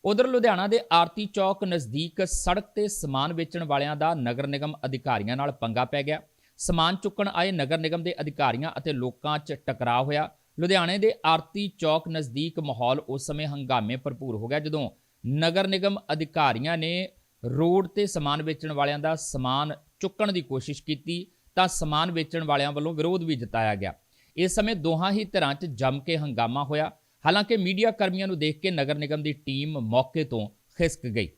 ਉਧਰ ਲੁਧਿਆਣਾ ਦੇ ਆਰਤੀ ਚੌਕ ਨਜ਼ਦੀਕ ਸੜਕ ਤੇ ਸਮਾਨ ਵੇਚਣ ਵਾਲਿਆਂ ਦਾ ਨਗਰ ਨਿਗਮ ਅਧਿਕਾਰੀਆਂ ਨਾਲ ਪੰਗਾ ਪੈ ਗਿਆ। ਸਮਾਨ ਚੁੱਕਣ ਆਏ ਨਗਰ ਨਿਗਮ ਦੇ ਅਧਿਕਾਰੀਆਂ ਅਤੇ ਲੋਕਾਂ 'ਚ ਟਕਰਾਅ ਹੋਇਆ। ਲੁਧਿਆਣੇ ਦੇ ਆਰਤੀ ਚੌਕ ਨਜ਼ਦੀਕ ਮਾਹੌਲ ਉਸ ਸਮੇਂ ਹੰਗਾਮੇ ਭਰਪੂਰ ਹੋ ਗਿਆ ਜਦੋਂ ਨਗਰ ਨਿਗਮ ਅਧਿਕਾਰੀਆਂ ਨੇ ਰੋਡ ਤੇ ਸਮਾਨ ਵੇਚਣ ਵਾਲਿਆਂ ਦਾ ਸਮਾਨ ਚੁੱਕਣ ਦੀ ਕੋਸ਼ਿਸ਼ ਕੀਤੀ ਤਾਂ ਸਮਾਨ ਵੇਚਣ ਵਾਲਿਆਂ ਵੱਲੋਂ ਵਿਰੋਧ ਵੀ ਜਤਾਇਆ ਗਿਆ। ਇਸ ਸਮੇਂ ਦੋਹਾਂ ਹੀ ਧਿਰਾਂ 'ਚ ਜੰਮ ਕੇ ਹੰਗਾਮਾ ਹੋਇਆ। ਹਾਲਾਂਕਿ ਮੀਡੀਆ ਕਰਮੀਆਂ ਨੂੰ ਦੇਖ ਕੇ ਨਗਰ ਨਿਗਮ ਦੀ ਟੀਮ ਮੌਕੇ ਤੋਂ ਖਿਸਕ ਗਈ।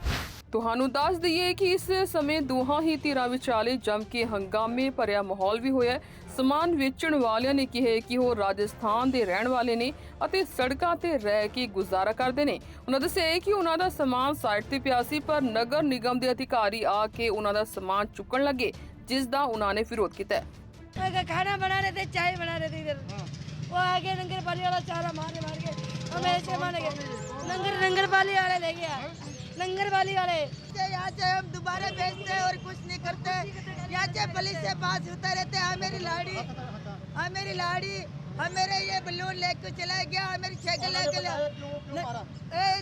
ਤੁਹਾਨੂੰ ਦੱਸ ਦਈਏ ਕਿ ਇਸ ਸਮੇਂ ਦੋਹਾਂ ਹੀ ਧਿਰਾਂ ਵਿਚਾਲੇ ਜੰਮ ਕੇ ਹੰਗਾਮੇ ਭਰਿਆ ਮਾਹੌਲ ਵੀ ਹੋਇਆ ਹੈ। ਸਮਾਨ ਵੇਚਣ ਵਾਲਿਆਂ ਨੇ ਕਿਹਾ ਕਿ ਉਹ ਰਾਜਸਥਾਨ ਦੇ ਰਹਿਣ ਵਾਲੇ ਨੇ ਅਤੇ ਸੜਕਾਂ ਤੇ ਰਹਿ ਕੇ ਗੁਜ਼ਾਰਾ ਕਰਦੇ ਨੇ ਉਹਨਾਂ ਦੱਸਿਆ ਕਿ ਉਹਨਾਂ ਦਾ ਸਮਾਨ ਸਾਈਟ ਤੇ ਪਿਆ ਸੀ ਪਰ ਨਗਰ ਨਿਗਮ ਦੇ ਅਧਿਕਾਰੀ ਆ ਕੇ ਉਹਨਾਂ ਦਾ ਸਮਾਨ ਚੁੱਕਣ ਲੱਗੇ ਜਿਸ ਦਾ ਉਹਨਾਂ ਨੇ ਵਿਰੋਧ ਕੀਤਾ ਹੈ। मैं खाना बना रहे थे चाय बना रहे थे इधर वो आगे नंगर पाली वाला चारा मार मार के और मेरे से मार के नंगर नंगर पाली वाले ले गया लंगर वाली वाले यहाँ से हम दोबारा बेचते हैं और कुछ नहीं करते। यहाँ से पुलिस से पास होता रहते हैं। हाँ, मेरी लाड़ी हाँ मेरी लाड़ी हम मेरे ये बलून लेके चला गया। हाँ, मेरी साइकिल लेके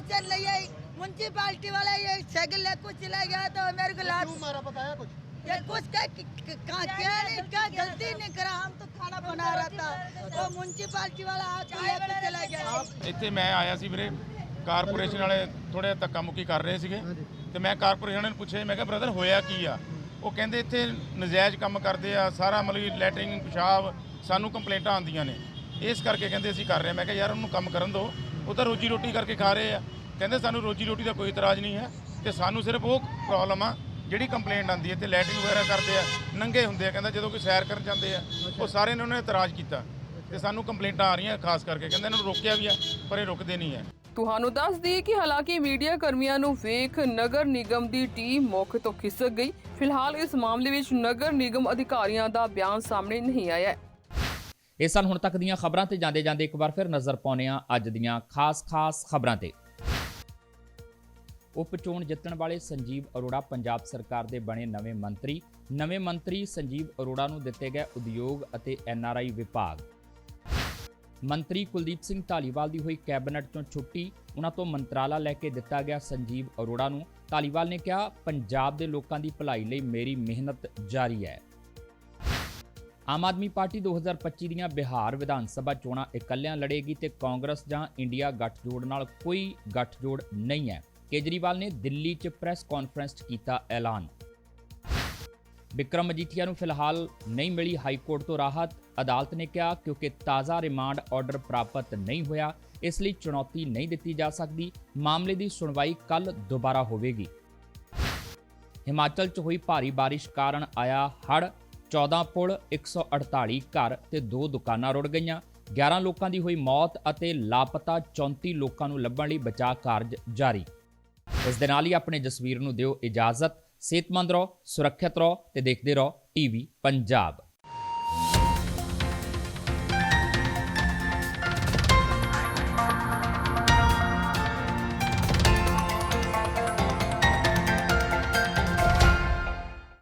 चल रही है। म्यूनसिपाली वाला ये साइकिल लेके चला गया तो मेरे को लाश ये कुछ का क्या क्या गलती नहीं करा। हम तो खाना बना रहा था। तो म्यूनसिपाली वाला आके चला गया। इतने मैं आया सी मेरे। ਕਾਰਪੋਰੇਸ਼ਨ ਵਾਲੇ ਥੋੜੇ ਧੱਕਾ ਮੁੱਕੀ ਕਰ ਰਹੇ ਸੀਗੇ ਤੇ ਮੈਂ ਕਾਰਪੋਰੇਸ਼ਨ ਵਾਲਿਆਂ ਨੂੰ ਪੁੱਛਿਆ ਮੈਂ ਕਿਹਾ ਬ੍ਰਦਰ ਹੋਇਆ ਕੀ ਆ? ਉਹ ਕਹਿੰਦੇ ਇੱਥੇ ਨਜਾਇਜ਼ ਕੰਮ ਕਰਦੇ ਆ ਸਾਰਾ ਮਤਲਬ ਲੈਟਰਿੰਗ ਪਿਸ਼ਾਬ ਸਾਨੂੰ ਕੰਪਲੇਂਟਾਂ ਆਉਂਦੀਆਂ ਨੇ। ਇਸ ਕਰਕੇ ਕਹਿੰਦੇ ਅਸੀਂ ਕਰ ਰਹੇ ਮੈਂ ਕਿਹਾ ਯਾਰ ਉਹਨੂੰ ਕੰਮ ਕਰਨ ਦਿਓ। ਉਹ ਤਾਂ ਰੋਜੀ ਰੋਟੀ ਕਰਕੇ ਖਾ ਰਹੇ ਆ। ਕਹਿੰਦੇ ਸਾਨੂੰ ਰੋਜੀ ਰੋਟੀ ਦਾ ਕੋਈ ਇਤਰਾਜ਼ ਨਹੀਂ ਹੈ ਤੇ ਸਾਨੂੰ ਸਿਰਫ ਉਹ ਪ੍ਰੋਬਲਮ ਆ ਜਿਹੜੀ ਕੰਪਲੇਂਟ ਆਉਂਦੀ ਹੈ ਤੇ ਲੈਟਰਿੰਗ ਵਗੈਰਾ ਕਰਦੇ ਆ ਨੰਗੇ ਹੁੰਦੇ ਆ। ਕਹਿੰਦਾ ਜਦੋਂ ਕੋਈ ਸੈਰ ਕਰਨ ਜਾਂਦੇ ਆ ਉਹ ਸਾਰੇ ਨੇ ਉਹਨਾਂ ਨੇ ਇਤਰਾਜ਼ ਕੀਤਾ ਤੇ ਸਾਨੂੰ ਕੰਪਲੇਂਟਾਂ ਆ ਰਹੀਆਂ ਖਾਸ ਕਰਕੇ। ਕਹਿੰਦੇ ਇਹਨਾਂ ਨੂੰ ਰੋਕਿਆ ਵੀ ਆ ਪਰ ਇਹ ਰੁਕਦੇ ਨਹੀਂ ਹੈ। ਤੁਹਾਨੂੰ ਦੱਸ ਦਈਏ ਕਿ ਹਾਲਾਂਕਿ ਮੀਡੀਆ ਕਰਮੀਆਂ ਨੂੰ ਵੇਖ ਨਗਰ ਨਿਗਮ ਦੀ ਟੀਮ ਮੌਕੇ ਤੋਂ ਖਿਸਕ ਗਈ। ਫਿਲਹਾਲ ਇਸ ਮਾਮਲੇ ਵਿੱਚ ਨਗਰ ਨਿਗਮ ਅਧਿਕਾਰੀਆਂ ਦਾ ਬਿਆਨ ਸਾਹਮਣੇ ਨਹੀਂ ਆਇਆ ਹੈ। ਇਹ ਸਨ ਹੁਣ ਤੱਕ ਦੀਆਂ ਖਬਰਾਂ ਤੇ ਜਾਂਦੇ ਜਾਂਦੇ ਇੱਕ ਵਾਰ ਫਿਰ ਨਜ਼ਰ ਪਾਉਂਦੇ ਹਾਂ ਅੱਜ ਦੀਆਂ ਖਾਸ-ਖਾਸ ਖਬਰਾਂ ਤੇ। ਉਪ ਚੋਣ ਜਿੱਤਣ ਵਾਲੇ ਸੰਜੀਵ ਅਰੋੜਾ ਪੰਜਾਬ ਸਰਕਾਰ ਦੇ ਬਣੇ ਨਵੇਂ ਮੰਤਰੀ। ਨਵੇਂ ਮੰਤਰੀ ਸੰਜੀਵ ਅਰੋੜਾ ਨੂੰ ਦਿੱਤੇ ਗਏ ਉਦਯੋਗ ਅਤੇ ਐਨਆਰਆਈ ਵਿਭਾਗ। ਮੰਤਰੀ ਕੁਲਦੀਪ ਸਿੰਘ ਢਾਲੀਵਾਲ ਦੀ ਹੋਈ ਕੈਬਨਿਟ ਤੋਂ ਛੁੱਟੀ, ਉਹਨਾਂ ਤੋਂ ਮੰਤਰਾਲਾ ਲੈ ਕੇ ਦਿੱਤਾ ਗਿਆ ਸੰਜੀਵ ਅਰੋੜਾ ਨੂੰ। ਢਾਲੀਵਾਲ ਨੇ ਕਿਹਾ, ਪੰਜਾਬ ਦੇ ਲੋਕਾਂ ਦੀ ਭਲਾਈ ਲਈ ਮੇਰੀ ਮਿਹਨਤ ਜਾਰੀ ਹੈ। ਆਮ ਆਦਮੀ ਪਾਰਟੀ 2025 ਦੀਆਂ ਬਿਹਾਰ ਵਿਧਾਨ ਸਭਾ ਚੋਣਾਂ ਇਕੱਲਿਆਂ ਲੜੇਗੀ ਤੇ ਕਾਂਗਰਸ ਜਾਂ ਇੰਡੀਆ ਗੱਠਜੋੜ ਨਾਲ ਕੋਈ ਗੱਠਜੋੜ ਨਹੀਂ ਹੈ। ਕੇਜਰੀਵਾਲ ਨੇ ਦਿੱਲੀ 'ਚ ਪ੍ਰੈਸ ਕਾਨਫਰੰਸ 'ਚ ਕੀਤਾ ਐਲਾਨ। ਵਿਕਰਮ ਮਜੀਠੀਆ ਨੂੰ ਫਿਲਹਾਲ ਨਹੀਂ ਮਿਲੀ ਹਾਈ ਕੋਰਟ ਤੋਂ ਰਾਹਤ। ਅਦਾਲਤ ਨੇ ਕਿਹਾ ਕਿਉਂਕਿ ਤਾਜ਼ਾ ਰਿਮਾਂਡ ਆਰਡਰ ਪ੍ਰਾਪਤ ਨਹੀਂ ਹੋਇਆ, ਇਸ ਲਈ ਚੁਣੌਤੀ ਨਹੀਂ ਦਿੱਤੀ ਜਾ ਸਕਦੀ। ਮਾਮਲੇ ਦੀ ਸੁਣਵਾਈ ਕੱਲ ਦੁਬਾਰਾ ਹੋਵੇਗੀ। ਹਿਮਾਚਲ 'ਚ ਹੋਈ ਭਾਰੀ ਬਾਰਿਸ਼ ਕਾਰਨ ਆਇਆ ਹੜ੍ਹ। 14 ਪੁਲ 148 ਘਰ ਤੇ ਦੋ ਦੁਕਾਨਾਂ ਰੁੜ ਗਈਆਂ। 11 ਲੋਕਾਂ ਦੀ ਹੋਈ ਮੌਤ ਅਤੇ ਲਾਪਤਾ 34 ਲੋਕਾਂ ਨੂੰ ਲੱਭਣ ਲਈ ਬਚਾਅ ਕਾਰਜ ਜਾਰੀ। ਇਸ ਦੇ ਨਾਲ ਹੀ ਆਪਣੇ ਜਸਵੀਰ ਨੂੰ ਦਿਓ ਇਜਾਜ਼ਤ। ਸਿਹਤਮੰਦ ਰਹੋ ਸੁਰੱਖਿਅਤ ਰਹੋ ਤੇ ਦੇਖਦੇ ਰਹੋ ਟੀਵੀ ਪੰਜਾਬ।